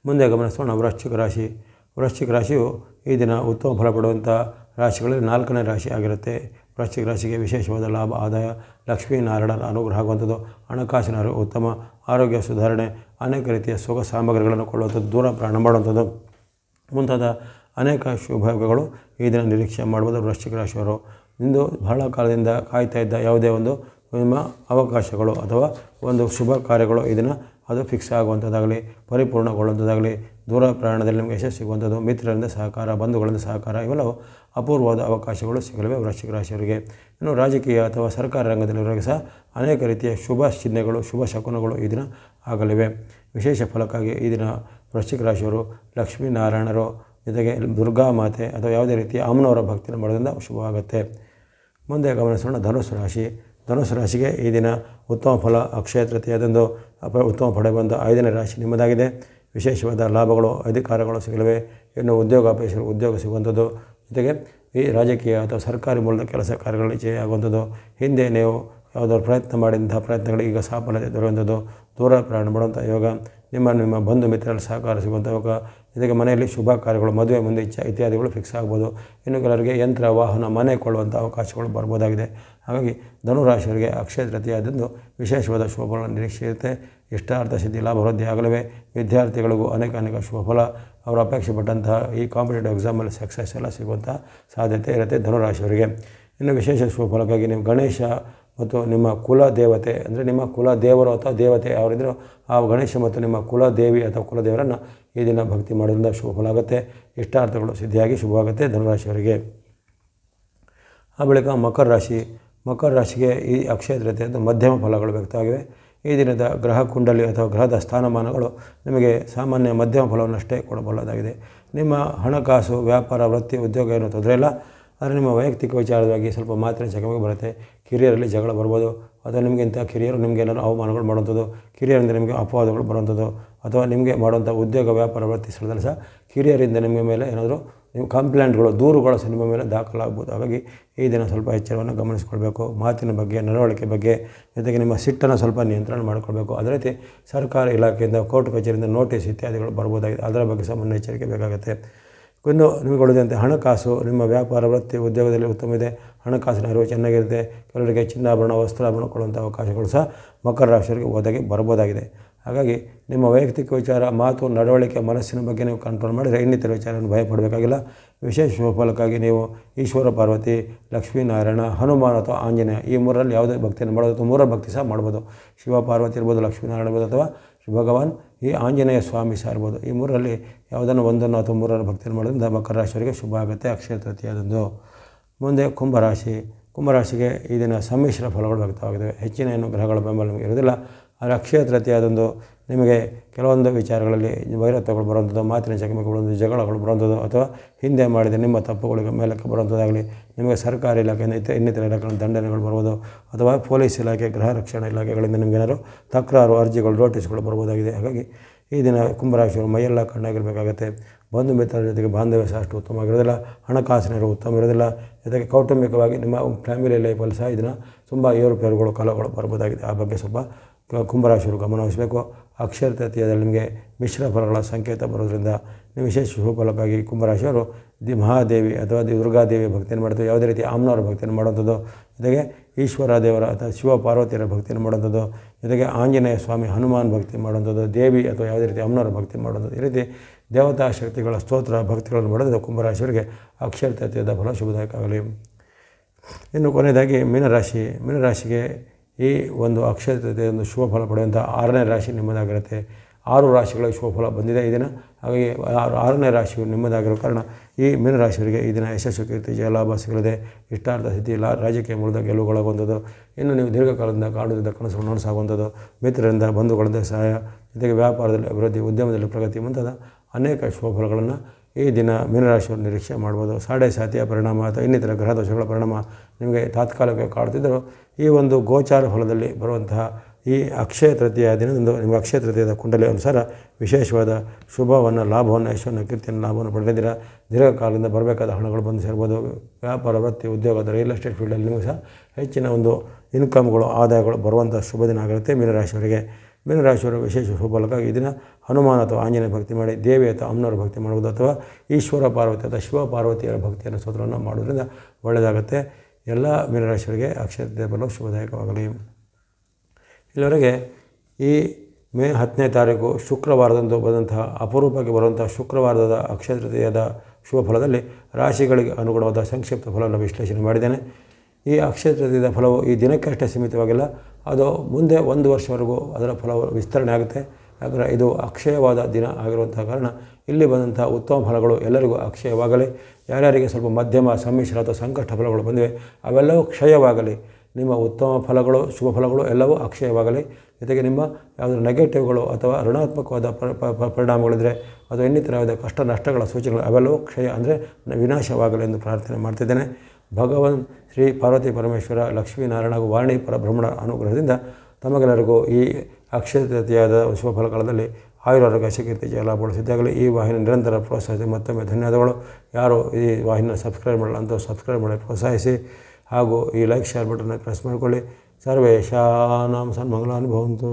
S1: ಮುಂದೆ ಗಮನಿಸೋಣ ವೃಶ್ಚಿಕ ರಾಶಿ. ವೃಶ್ಚಿಕ ರಾಶಿಯು ಈ ದಿನ ಉತ್ತಮ ಫಲ ಪಡುವಂಥ ರಾಶಿಗಳಲ್ಲಿ ನಾಲ್ಕನೇ ರಾಶಿ ಆಗಿರುತ್ತೆ. ವೃಶ್ಚಿಕ ರಾಶಿಗೆ ವಿಶೇಷವಾದ ಲಾಭ, ಆದಾಯ ಲಕ್ಷ್ಮೀನಾರಾಯಣರ ಅನುಗ್ರಹ ಆಗುವಂಥದ್ದು. ಹಣಕಾಸಿನ ಉತ್ತಮ, ಆರೋಗ್ಯ ಸುಧಾರಣೆ, ಅನೇಕ ರೀತಿಯ ಸುಖ ಸಾಮಗ್ರಿಗಳನ್ನು ಕೊಳ್ಳುವಂಥದ್ದು, ದೂರ ಪ್ರಯಾಣ ಮಾಡುವಂಥದ್ದು. ಮುಂತಾದ ಅನೇಕ ಶುಭಗಳು ಈ ದಿನ ನಿರೀಕ್ಷೆ ಮಾಡ್ಬೋದು ವೃಶ್ಚಿಕ ರಾಶಿಯವರು. ಇಂದು ಬಹಳ ಕಾಲದಿಂದ ಕಾಯ್ತಾ ಇದ್ದ ಯಾವುದೇ ಒಂದು ನಿಮ್ಮ ಅವಕಾಶಗಳು ಅಥವಾ ಒಂದು ಶುಭ ಕಾರ್ಯಗಳು ಇದನ್ನು ದಿನ ಅದು ಫಿಕ್ಸ್ ಆಗುವಂಥದ್ದಾಗಲಿ, ಪರಿಪೂರ್ಣಗೊಳ್ಳುವಂಥದ್ದಾಗಲಿ, ದೂರ ಪ್ರಯಾಣದಲ್ಲಿ ನಿಮಗೆ ಯಶಸ್ಸು ಸಿಗುವಂಥದ್ದು, ಮಿತ್ರರಿಂದ ಸಹಕಾರ, ಬಂಧುಗಳಿಂದ ಸಹಕಾರ ಇವೆಲ್ಲವೂ ಅಪೂರ್ವವಾದ ಅವಕಾಶಗಳು ಸಿಗಲಿವೆ. ವೃಶ್ಚಿಕ ರಾಶಿಯವರಿಗೆ ಇನ್ನು ರಾಜಕೀಯ ಅಥವಾ ಸರ್ಕಾರ ರಂಗದಲ್ಲಿ ಸಹ ಅನೇಕ ರೀತಿಯ ಶುಭ ಚಿಹ್ನೆಗಳು, ಶುಭ ಶಕುನಗಳು ಈ ದಿನ ಆಗಲಿವೆ. ವಿಶೇಷ ಫಲಕ್ಕಾಗಿ ಈ ದಿನ ವೃಶ್ಚಿಕ ರಾಶಿಯವರು ಲಕ್ಷ್ಮೀನಾರಾಯಣರು ಜೊತೆಗೆ ದುರ್ಗಾ ಮಾತೆ ಅಥವಾ ಯಾವುದೇ ರೀತಿಯ ಅಮ್ಮನವರ ಭಕ್ತಿನ ಮಾಡೋದ್ರಿಂದ ಶುಭವಾಗುತ್ತೆ. ಮುಂದೆ ಗಮನಿಸೋಣ ಧನುಸು ರಾಶಿ. ಧನುಸು ರಾಶಿಗೆ ಈ ದಿನ ಉತ್ತಮ ಫಲ ಅಕ್ಷಯ ತೃತೀಯದಂದು ಅಪ ಉತ್ತಮ ಪಡೆಯುವಂಥ ಐದನೇ ರಾಶಿ ನಿಮ್ಮದಾಗಿದೆ. ವಿಶೇಷವಾದ ಲಾಭಗಳು, ಅಧಿಕಾರಗಳು ಸಿಗಲಿವೆ. ಇನ್ನು ಉದ್ಯೋಗ ಉದ್ಯೋಗಾಪೇಕ್ಷರು ಉದ್ಯೋಗ ಸಿಗುವಂಥದ್ದು ಜೊತೆಗೆ ಈ ರಾಜಕೀಯ ಅಥವಾ ಸರ್ಕಾರಿ ಮೂಲದ ಕೆಲಸ ಕಾರ್ಯಗಳಲ್ಲಿ ಜಯ ಆಗುವಂಥದ್ದು, ಹಿಂದೆ ನೀವು ಯಾವುದಾದ್ರು ಪ್ರಯತ್ನ ಮಾಡಿದಂಥ ಪ್ರಯತ್ನಗಳಿಗೆ ಈಗ ಸಾಫಲ್ಯತೆ ದೊರೆಯುವಂಥದ್ದು, ದೂರ ಪ್ರಯಾಣ ಮಾಡುವಂಥ ಯೋಗ, ನಿಮ್ಮ ನಿಮ್ಮ ಬಂಧು ಮಿತ್ರರಲ್ಲಿ ಸಹಕಾರ ಸಿಗುವಂಥ ಯೋಗ, ಜೊತೆಗೆ ಮನೆಯಲ್ಲಿ ಶುಭ ಕಾರ್ಯಗಳು, ಮದುವೆ ಮುಂದೆ ಇಚ್ಛೆ ಇತ್ಯಾದಿಗಳು ಫಿಕ್ಸ್ ಆಗ್ಬೋದು. ಇನ್ನು ಕೆಲವರಿಗೆ ಯಂತ್ರ, ವಾಹನ, ಮನೆ ಕೊಳ್ಳುವಂಥ ಅವಕಾಶಗಳು ಬರ್ಬೋದಾಗಿದೆ. ಹಾಗಾಗಿ ಧನುರಾಶಿಯವರಿಗೆ ಅಕ್ಷಯ ತೃತೀಯದಂದು ವಿಶೇಷವಾದ ಶುಭಫಲ ನಿರೀಕ್ಷೆ ಇರುತ್ತೆ. ಇಷ್ಟಾರ್ಥ ಸಿದ್ಧಿ ಲಾಭವೃದ್ಧಿ ಆಗಲಿವೆ. ವಿದ್ಯಾರ್ಥಿಗಳಿಗೂ ಅನೇಕ ಅನೇಕ ಶುಭಫಲ ಅವರು ಅಪೇಕ್ಷೆ ಪಟ್ಟಂತಹ ಈ ಕಾಂಪಿಟೇಟಿವ್ ಎಕ್ಸಾಮಲ್ಲಿ ಸಕ್ಸಸ್ ಎಲ್ಲ ಸಿಗುವಂಥ ಸಾಧ್ಯತೆ ಇರುತ್ತೆ ಧನುರಾಶಿಯವರಿಗೆ ಇನ್ನು ವಿಶೇಷ ಶುಭಫಲಕ್ಕಾಗಿ ನೀವು ಗಣೇಶ ಮತ್ತು ನಿಮ್ಮ ಕುಲ ದೇವತೆ ಅಂದರೆ ನಿಮ್ಮ ಕುಲ ದೇವರು ಅಥವಾ ದೇವತೆ ಅವರಿದ್ದರೂ ಆ ಗಣೇಶ ಮತ್ತು ನಿಮ್ಮ ಕುಲ ದೇವಿ ಅಥವಾ ಕುಲದೇವರನ್ನು ಈ ದಿನ ಭಕ್ತಿ ಮಾಡೋದ್ರಿಂದ ಶುಭ ಫಲ ಆಗುತ್ತೆ. ಇಷ್ಟಾರ್ಥಗಳು ಸಿದ್ಧಿಯಾಗಿ ಶುಭವಾಗುತ್ತೆ ಧನುರಾಶಿಯವರಿಗೆ ಆ ಬಳಿಕ ಮಕರ ರಾಶಿ. ಮಕರ ರಾಶಿಗೆ ಈ ಅಕ್ಷಯ ಅಂತ ಮಧ್ಯಮ ಫಲಗಳು ವ್ಯಕ್ತವಾಗಿವೆ. ಈ ದಿನದ ಗ್ರಹ ಕುಂಡಲಿ ಅಥವಾ ಗ್ರಹದ ಸ್ಥಾನಮಾನಗಳು ನಿಮಗೆ ಸಾಮಾನ್ಯ ಮಧ್ಯಮ ಫಲವನ್ನಷ್ಟೇ ಕೊಡಬಲ್ಲದಾಗಿದೆ ನಿಮ್ಮ ಹಣಕಾಸು, ವ್ಯಾಪಾರ, ವೃತ್ತಿ, ಉದ್ಯೋಗ ಏನೂ ತೊಂದರೆ ಇಲ್ಲ. ಆದರೆ ನಿಮ್ಮ ವೈಯಕ್ತಿಕ ವಿಚಾರವಾಗಿ ಸ್ವಲ್ಪ ಮಾತಿನ ಚಕಮಕಿ ಬರುತ್ತೆ. ಕಿರಿಯರಲ್ಲಿ ಜಗಳ ಬರ್ಬೋದು. ಅಥವಾ ನಿಮಗಿಂತ ಕಿರಿಯರು ನಿಮಗೆ ಏನಾದರೂ ಅವಮಾನಗಳು ಮಾಡುವಂಥದ್ದು, ಕಿರಿಯರಿಂದ ನಿಮಗೆ ಅಪವಾದಗಳು ಬರುವಂಥದ್ದು, ಅಥವಾ ನಿಮಗೆ ಮಾಡುವಂಥ ಉದ್ಯೋಗ, ವ್ಯಾಪಾರ, ವೃತ್ತಿ ಸ್ಥಳದಲ್ಲಿ ಸಹ ಕಿರಿಯರಿಂದ ನಿಮಗೆ ಮೇಲೆ ಏನಾದರೂ ನೀವು ಕಂಪ್ಲೇಂಟ್ಗಳು, ದೂರುಗಳು ಸಹ ನಿಮ್ಮ ಮೇಲೆ ದಾಖಲಾಗ್ಬೋದು. ಹಾಗಾಗಿ ಈ ದಿನ ಸ್ವಲ್ಪ ಎಚ್ಚರವನ್ನು ಗಮನಿಸ್ಕೊಳ್ಬೇಕು. ಮಾತಿನ ಬಗ್ಗೆ, ನಡವಳಿಕೆ ಬಗ್ಗೆ, ಜೊತೆಗೆ ನಿಮ್ಮ ಸಿಟ್ಟನ್ನು ಸ್ವಲ್ಪ ನಿಯಂತ್ರಣ ಮಾಡಿಕೊಳ್ಬೇಕು. ಅದೇ ರೀತಿ ಸರ್ಕಾರ ಇಲಾಖೆಯಿಂದ, ಕೋರ್ಟ್ ಕಚೇರಿಯಿಂದ ನೋಟಿಸ್ ಇತ್ಯಾದಿಗಳು ಬರ್ಬೋದಾಗಿದೆ. ಅದರ ಬಗ್ಗೆ ಸಹ ಮುನ್ನೆಚ್ಚರಿಕೆ ಬೇಕಾಗುತ್ತೆ. ಇನ್ನು ನಿಮಗೆ ಉಳಿದಂತೆ ಹಣಕಾಸು, ನಿಮ್ಮ ವ್ಯಾಪಾರ, ವೃತ್ತಿ, ಉದ್ಯೋಗದಲ್ಲಿ ಉತ್ತಮ ಇದೆ. ಹಣಕಾಸಿನ ಅರಿವು ಚೆನ್ನಾಗಿರುತ್ತೆ. ಕೆಲವರಿಗೆ ಚಿನ್ನಾಭರಣ, ವಸ್ತ್ರಾಭರಣ ಕೊಡುವಂಥ ಅವಕಾಶಗಳು ಸಹ ಮಕರ ರಾಶಿಯವರಿಗೆ ಓದಾಗಿ ಬರ್ಬೋದಾಗಿದೆ. ಹಾಗಾಗಿ ನಿಮ್ಮ ವೈಯಕ್ತಿಕ ವಿಚಾರ, ಮಾತು, ನಡವಳಿಕೆ, ಮನಸ್ಸಿನ ಬಗ್ಗೆ ನೀವು ಕಂಟ್ರೋಲ್ ಮಾಡಿದರೆ ಇನ್ನಿತರ ವಿಚಾರವನ್ನು ಭಯಪಡಬೇಕಾಗಿಲ್ಲ. ವಿಶೇಷ ಶುಭಫಲಕ್ಕಾಗಿ ನೀವು ಈಶ್ವರ ಪಾರ್ವತಿ ಲಕ್ಷ್ಮೀನಾರಾಯಣ ಹನುಮಾನ್ ಅಥವಾ ಆಂಜನೇಯ ಈ ಮೂರರಲ್ಲಿ ಯಾವುದೇ ಭಕ್ತಿಯನ್ನು ಮಾಡೋದು ಅಥವಾ ಮೂರರ ಭಕ್ತಿ ಸಹ ಮಾಡ್ಬೋದು. ಶಿವ ಪಾರ್ವತಿ ಇರ್ಬೋದು ಲಕ್ಷ್ಮೀನಾರಾಯಣ ಇರ್ಬೋದು ಅಥವಾ ಭಗವಾನ್, ಈ ಆಂಜನೇಯ ಸ್ವಾಮಿ ಸಹ ಇರ್ಬೋದು. ಈ ಮೂರರಲ್ಲಿ ಯಾವುದನ್ನು ಒಂದನ್ನು ಅಥವಾ ಮೂರರ ಭಕ್ತಿಯನ್ನು ಮಾಡೋದ್ರಿಂದ ಮಕರ ರಾಶಿಯವರಿಗೆ ಶುಭ ಆಗುತ್ತೆ, ಅಕ್ಷಯ ತೃತೀಯದಂದು. ಮುಂದೆ ಕುಂಭರಾಶಿ. ಕುಂಭರಾಶಿಗೆ ಈ ದಿನ ಸಮ್ಮಿಶ್ರ ಫಲಗಳು ವ್ಯಕ್ತವಾಗಿದ್ದಾವೆ ಹೆಚ್ಚಿನ ಏನು ಗ್ರಹಗಳ ಬೆಂಬಲ ಇರೋದಿಲ್ಲ ಆದರೆ ಅಕ್ಷಯ ತೃತೀಯದಂದು ನಿಮಗೆ ಕೆಲವೊಂದು ವಿಚಾರಗಳಲ್ಲಿ ವೈರತ್ವಗಳು ಬರುವಂಥದ್ದು, ಮಾತಿನ ಚಕಮಕಿಗಳು ಜಗಳಗಳು ಬರುವಂಥದ್ದು, ಅಥವಾ ಹಿಂದೆ ಮಾಡಿದ ನಿಮ್ಮ ತಪ್ಪುಗಳಿಗೆ ಮೇಲಕ್ಕೆ ಬರುವಂಥದ್ದಾಗಲಿ, ನಿಮಗೆ ಸರ್ಕಾರಿ ಇಲಾಖೆಯಿಂದ ಇತ, ಇನ್ನಿತರ ಇಲಾಖೆಗಳ ದಂಡನೆಗಳು ಬರ್ಬೋದು ಅಥವಾ ಪೊಲೀಸ್ ಇಲಾಖೆ, ಗೃಹ ರಕ್ಷಣಾ ಇಲಾಖೆಗಳಿಂದ ನಿಮಗೇನಾದ್ರು ತಕರಾರು ಅರ್ಜಿಗಳು, ನೋಟಿಸ್ಗಳು ಬರ್ಬೋದಾಗಿದೆ ಹಾಗಾಗಿ ಈ ದಿನ ಕುಂಭರಾಶಿಯವರು ಮೈಯೆಲ್ಲ ಕಣ್ಣಾಗಿರಬೇಕಾಗತ್ತೆ. ಬಂಧು ಮಿತ್ರರ ಜೊತೆಗೆ ಬಾಂಧವ್ಯ ಸಹ ಅಷ್ಟು ಉತ್ತಮವಾಗಿರೋದಿಲ್ಲ ಹಣಕಾಸಿನ ಇರೋ ಉತ್ತಮ ಇರೋದಿಲ್ಲ. ಜೊತೆಗೆ ಕೌಟುಂಬಿಕವಾಗಿ ನಿಮ್ಮ ಫ್ಯಾಮಿಲಿ ಲೈಫಲ್ಲಿ ಸಹ ಇದನ್ನು ತುಂಬ ಏರುಪೇರುಗಳು, ಕಲಗಳು ಬರ್ಬೋದಾಗಿದೆ ಆ ಬಗ್ಗೆ ಸ್ವಲ್ಪ ಕುಂಭರಾಶಿಯವರು ಗಮನವಹಿಸಬೇಕು. ಅಕ್ಷರ ತೃತೀಯದಲ್ಲಿ ನಿಮಗೆ ಮಿಶ್ರ ಫಲಗಳ ಸಂಕೇತ ಬರೋದ್ರಿಂದ ನೀವು ವಿಶೇಷ ಶುಭ ಫಲಕ್ಕಾಗಿ ಕುಂಭರಾಶಿಯವರು ದಿ ಮಹಾದೇವಿ ಅಥವಾ ದಿ ದುರ್ಗಾದೇವಿ ಭಕ್ತಿಯನ್ನು ಮಾಡ್ತಾರೆ ಯಾವುದೇ ರೀತಿ ಆಮ್ನವರ ಭಕ್ತಿಯನ್ನು ಮಾಡುವಂಥದ್ದು. ಜೊತೆಗೆ ಈಶ್ವರ ದೇವರ ಅಥವಾ ಶಿವ ಪಾರ್ವತಿಯರ ಭಕ್ತಿಯನ್ನು ಮಾಡುವಂಥದ್ದು. ಜೊತೆಗೆ ಆಂಜನೇಯ ಸ್ವಾಮಿ ಹನುಮಾನ್ ಭಕ್ತಿ ಮಾಡುವಂಥದ್ದು. ದೇವಿ ಅಥವಾ ಯಾವುದೇ ರೀತಿ ಅಮ್ಮನವರ ಭಕ್ತಿ ಮಾಡುವಂಥದ್ದು. ಈ ರೀತಿ ದೇವತಾ ಶಕ್ತಿಗಳ ಸ್ತೋತ್ರ ಭಕ್ತಿಗಳನ್ನು ಮಾಡೋದು ಕುಂಭರಾಶಿಯವರಿಗೆ ಅಕ್ಷರ ತೃತೀಯದ ಫಲ ಶುಭದಾಯಕ ಆಗಲಿ ಇನ್ನು ಕೊನೆಯದಾಗಿ ಮೀನರಾಶಿ. ಮೀನರಾಶಿಗೆ ಈ ಒಂದು ಅಕ್ಷಯ ತೃತೀಯ ಒಂದು ಶುಭ ಫಲ ಪಡೆಯುವಂಥ ಆರನೇ ರಾಶಿ ನಿಮ್ಮದಾಗಿರುತ್ತೆ. ಆರು ರಾಶಿಗಳಿಗೆ ಶುಭ ಫಲ ಬಂದಿದೆ ಈ ದಿನ. ಹಾಗಾಗಿ ಆರು, ಆರನೇ ರಾಶಿಯು ನಿಮ್ಮದಾಗಿರೋ ಕಾರಣ ಈ ಮೀನರಾಶಿಯವರಿಗೆ ಈ ದಿನ ಯಶಸ್ಸು, ಕೀರ್ತಿ ಜಯಲಾಭ ಸಿಗಲಿದೆ. ಇಷ್ಟಾರ್ಥ ಸ್ಥಿತಿ ಲಾ ರಾಜಕೀಯ ಮೂಲದ ಗೆಲುವುಗಳಾಗುವಂಥದ್ದು ಇನ್ನು ನೀವು ದೀರ್ಘಕಾಲದಿಂದ ಕಾಡುವುದರಿಂದ ಕನಸು ನನಸಾಗುವಂಥದ್ದು ಮಿತ್ರರಿಂದ ಬಂಧುಗಳಿಂದ ಸಹಾಯ, ಜೊತೆಗೆ ವ್ಯಾಪಾರದಲ್ಲಿ ಅಭಿವೃದ್ಧಿ, ಉದ್ಯಮದಲ್ಲಿ ಪ್ರಗತಿ ಮುಂತಾದ ಅನೇಕ ಶುಭ ಫಲಗಳನ್ನು ಈ ದಿನ ಮೀನರಾಶಿಯವರು ನಿರೀಕ್ಷೆ ಮಾಡ್ಬೋದು. ಸಾಡೆ ಸಾತಿಯ ಪರಿಣಾಮ ಅಥವಾ ಇನ್ನಿತರ ಗ್ರಹ ದೋಷಗಳ ಪರಿಣಾಮ ನಿಮಗೆ ತಾತ್ಕಾಲಿಕ ಕಾಡುತ್ತಿದ್ದರೂ ಈ ಒಂದು ಗೋಚಾರ ಫಲದಲ್ಲಿ ಬರುವಂತಹ ಈ ಅಕ್ಷಯ ತೃತೀಯ ದಿನದಂದು ನಿಮಗೆ ಅಕ್ಷಯ ತೃತೀಯದ ಕುಂಡಲಿ ಅನುಸಾರ ವಿಶೇಷವಾದ ಶುಭವನ್ನು, ಲಾಭವನ್ನು, ಯಶವನ್ನು, ಕೀರ್ತಿಯನ್ನು, ಲಾಭವನ್ನು ಪಡೆದಿರ ದೀರ್ಘಕಾಲದಿಂದ ಬರಬೇಕಾದ ಹಣಗಳು ಬಂದು ಸೇರ್ಬೋದು. ವ್ಯಾಪಾರ, ವೃತ್ತಿ ಉದ್ಯೋಗದ ರಿಯಲ್ ಎಸ್ಟೇಟ್ ಫೀಲ್ಡಲ್ಲಿ ನಿಮಗೆ ಸಹ ಹೆಚ್ಚಿನ ಒಂದು ಇನ್ಕಮ್ಗಳು ಆದಾಯಗಳು ಬರುವಂಥ ಶುಭ ದಿನ ಆಗಿರುತ್ತೆ ಮೀನರಾಶಿಯವರಿಗೆ. ಮೀನರಾಶಿಯವರ ವಿಶೇಷ ಶುಭಲಕ್ಕಾಗಿ ಈ ದಿನ ಹನುಮಾನ್ ಅಥವಾ ಆಂಜನೇಯ ಭಕ್ತಿ ಮಾಡಿ, ದೇವಿ ಅಥವಾ ಅಮ್ಮನವರ ಭಕ್ತಿ ಮಾಡುವುದು ಅಥವಾ ಈಶ್ವರ ಪಾರ್ವತಿ ಅಥವಾ ಶಿವ ಪಾರ್ವತಿಯರ ಭಕ್ತಿಯನ್ನು ಸ್ತೋತ್ರವನ್ನು ಮಾಡೋದ್ರಿಂದ ಒಳ್ಳೆಯದಾಗುತ್ತೆ. ಎಲ್ಲ ಮೀನರಾಶಿಯವರಿಗೆ ಅಕ್ಷರತೆ ಬರಲು ಶುಭದಾಯಕವಾಗಲಿ. ಇಲ್ಲಿವರೆಗೆ ಈ ಮೇ ಹತ್ತನೇ ತಾರೀಕು ಶುಕ್ರವಾರದಂದು ಬಂದಂತಹ ಅಪರೂಪಕ್ಕೆ ಬರುವಂತಹ ಶುಕ್ರವಾರದ ಅಕ್ಷತೃತೀಯದ ಶುಭ ಫಲದಲ್ಲಿ ರಾಶಿಗಳಿಗೆ ಅನುಗುಣವಾದ ಸಂಕ್ಷಿಪ್ತ ಫಲವನ್ನು ವಿಶ್ಲೇಷಣೆ ಮಾಡಿದ್ದೇನೆ. ಈ ಅಕ್ಷಯ ಫಲವು ಈ ದಿನಕ್ಕಷ್ಟೇ ಸೀಮಿತವಾಗಿಲ್ಲ. ಅದು ಮುಂದೆ ಒಂದು ವರ್ಷವರೆಗೂ ಅದರ ಫಲವು ವಿಸ್ತರಣೆ ಆಗುತ್ತೆ. ಯಾಕಂದರೆ ಇದು ಅಕ್ಷಯವಾದ ದಿನ ಆಗಿರುವಂಥ ಕಾರಣ ಇಲ್ಲಿ ಬಂದಂಥ ಉತ್ತಮ ಫಲಗಳು ಎಲ್ಲರಿಗೂ ಅಕ್ಷಯವಾಗಲಿ. ಯಾರ್ಯಾರಿಗೆ ಸ್ವಲ್ಪ ಮಧ್ಯಮ, ಸಮ್ಮಿಶ್ರ ಅಥವಾ ಸಂಕಷ್ಟ ಫಲಗಳು ಬಂದಿವೆ, ಅವೆಲ್ಲವೂ ಕ್ಷಯವಾಗಲಿ. ನಿಮ್ಮ ಉತ್ತಮ ಫಲಗಳು, ಶುಭ ಫಲಗಳು ಎಲ್ಲವೂ ಅಕ್ಷಯವಾಗಲಿ. ಜೊತೆಗೆ ನಿಮ್ಮ ಯಾವುದಾದ್ರು ನೆಗೆಟಿವ್ಗಳು ಅಥವಾ ಋಣಾತ್ಮಕವಾದ ಪರಿಣಾಮಗಳಿದ್ದರೆ ಅಥವಾ ಇನ್ನಿತರವಾದ ಕಷ್ಟ, ನಷ್ಟಗಳ ಸೂಚನೆಗಳು, ಅವೆಲ್ಲವೂ ಕ್ಷಯ ಅಂದರೆ ವಿನಾಶವಾಗಲಿ ಎಂದು ಪ್ರಾರ್ಥನೆ ಮಾಡ್ತಿದ್ದೇನೆ. ಭಗವನ್ ಶ್ರೀ ಪಾರ್ವತಿ ಪರಮೇಶ್ವರ ಲಕ್ಷ್ಮೀನಾರಾಯಣ ಹಾಗೂ ವಾರಣಿ ಪರಬ್ರಹ್ಮಣ ಅನುಗ್ರಹದಿಂದ ತಮಗೆಲ್ಲರಿಗೂ ಈ ಅಕ್ಷಯ ಶುಭ ಫಲಕಾಲದಲ್ಲಿ ಆಯುರಾರೋಗ್ಯ ಕೀರ್ತಿ ಜಯಲಾಭಗಳು ಸಿದ್ಧಾಗಲಿ ಈ ವಾಹಿನಿ ನಿರಂತರ ಪ್ರೋತ್ಸಾಹಿಸಿ ಮತ್ತೊಮ್ಮೆ ಧನ್ಯವಾದಗಳು. ಯಾರು ಈ ವಾಹಿನಿನ ಸಬ್ಸ್ಕ್ರೈಬ್ ಮಾಡಲ್ಲ ಅಂತ ಸಬ್ಸ್ಕ್ರೈಬ್ ಮಾಡಿ ಪ್ರೋತ್ಸಾಹಿಸಿ ಹಾಗೂ ಈ ಲೈಕ್, ಶೇರ್ ಬಟನ್ನ ಪ್ರೆಸ್ ಮಾಡಿಕೊಳ್ಳಿ. ಸರ್ವೇಶಾನಾಂ ಸನ್ಮಂಗಲಾನುಭವಂತು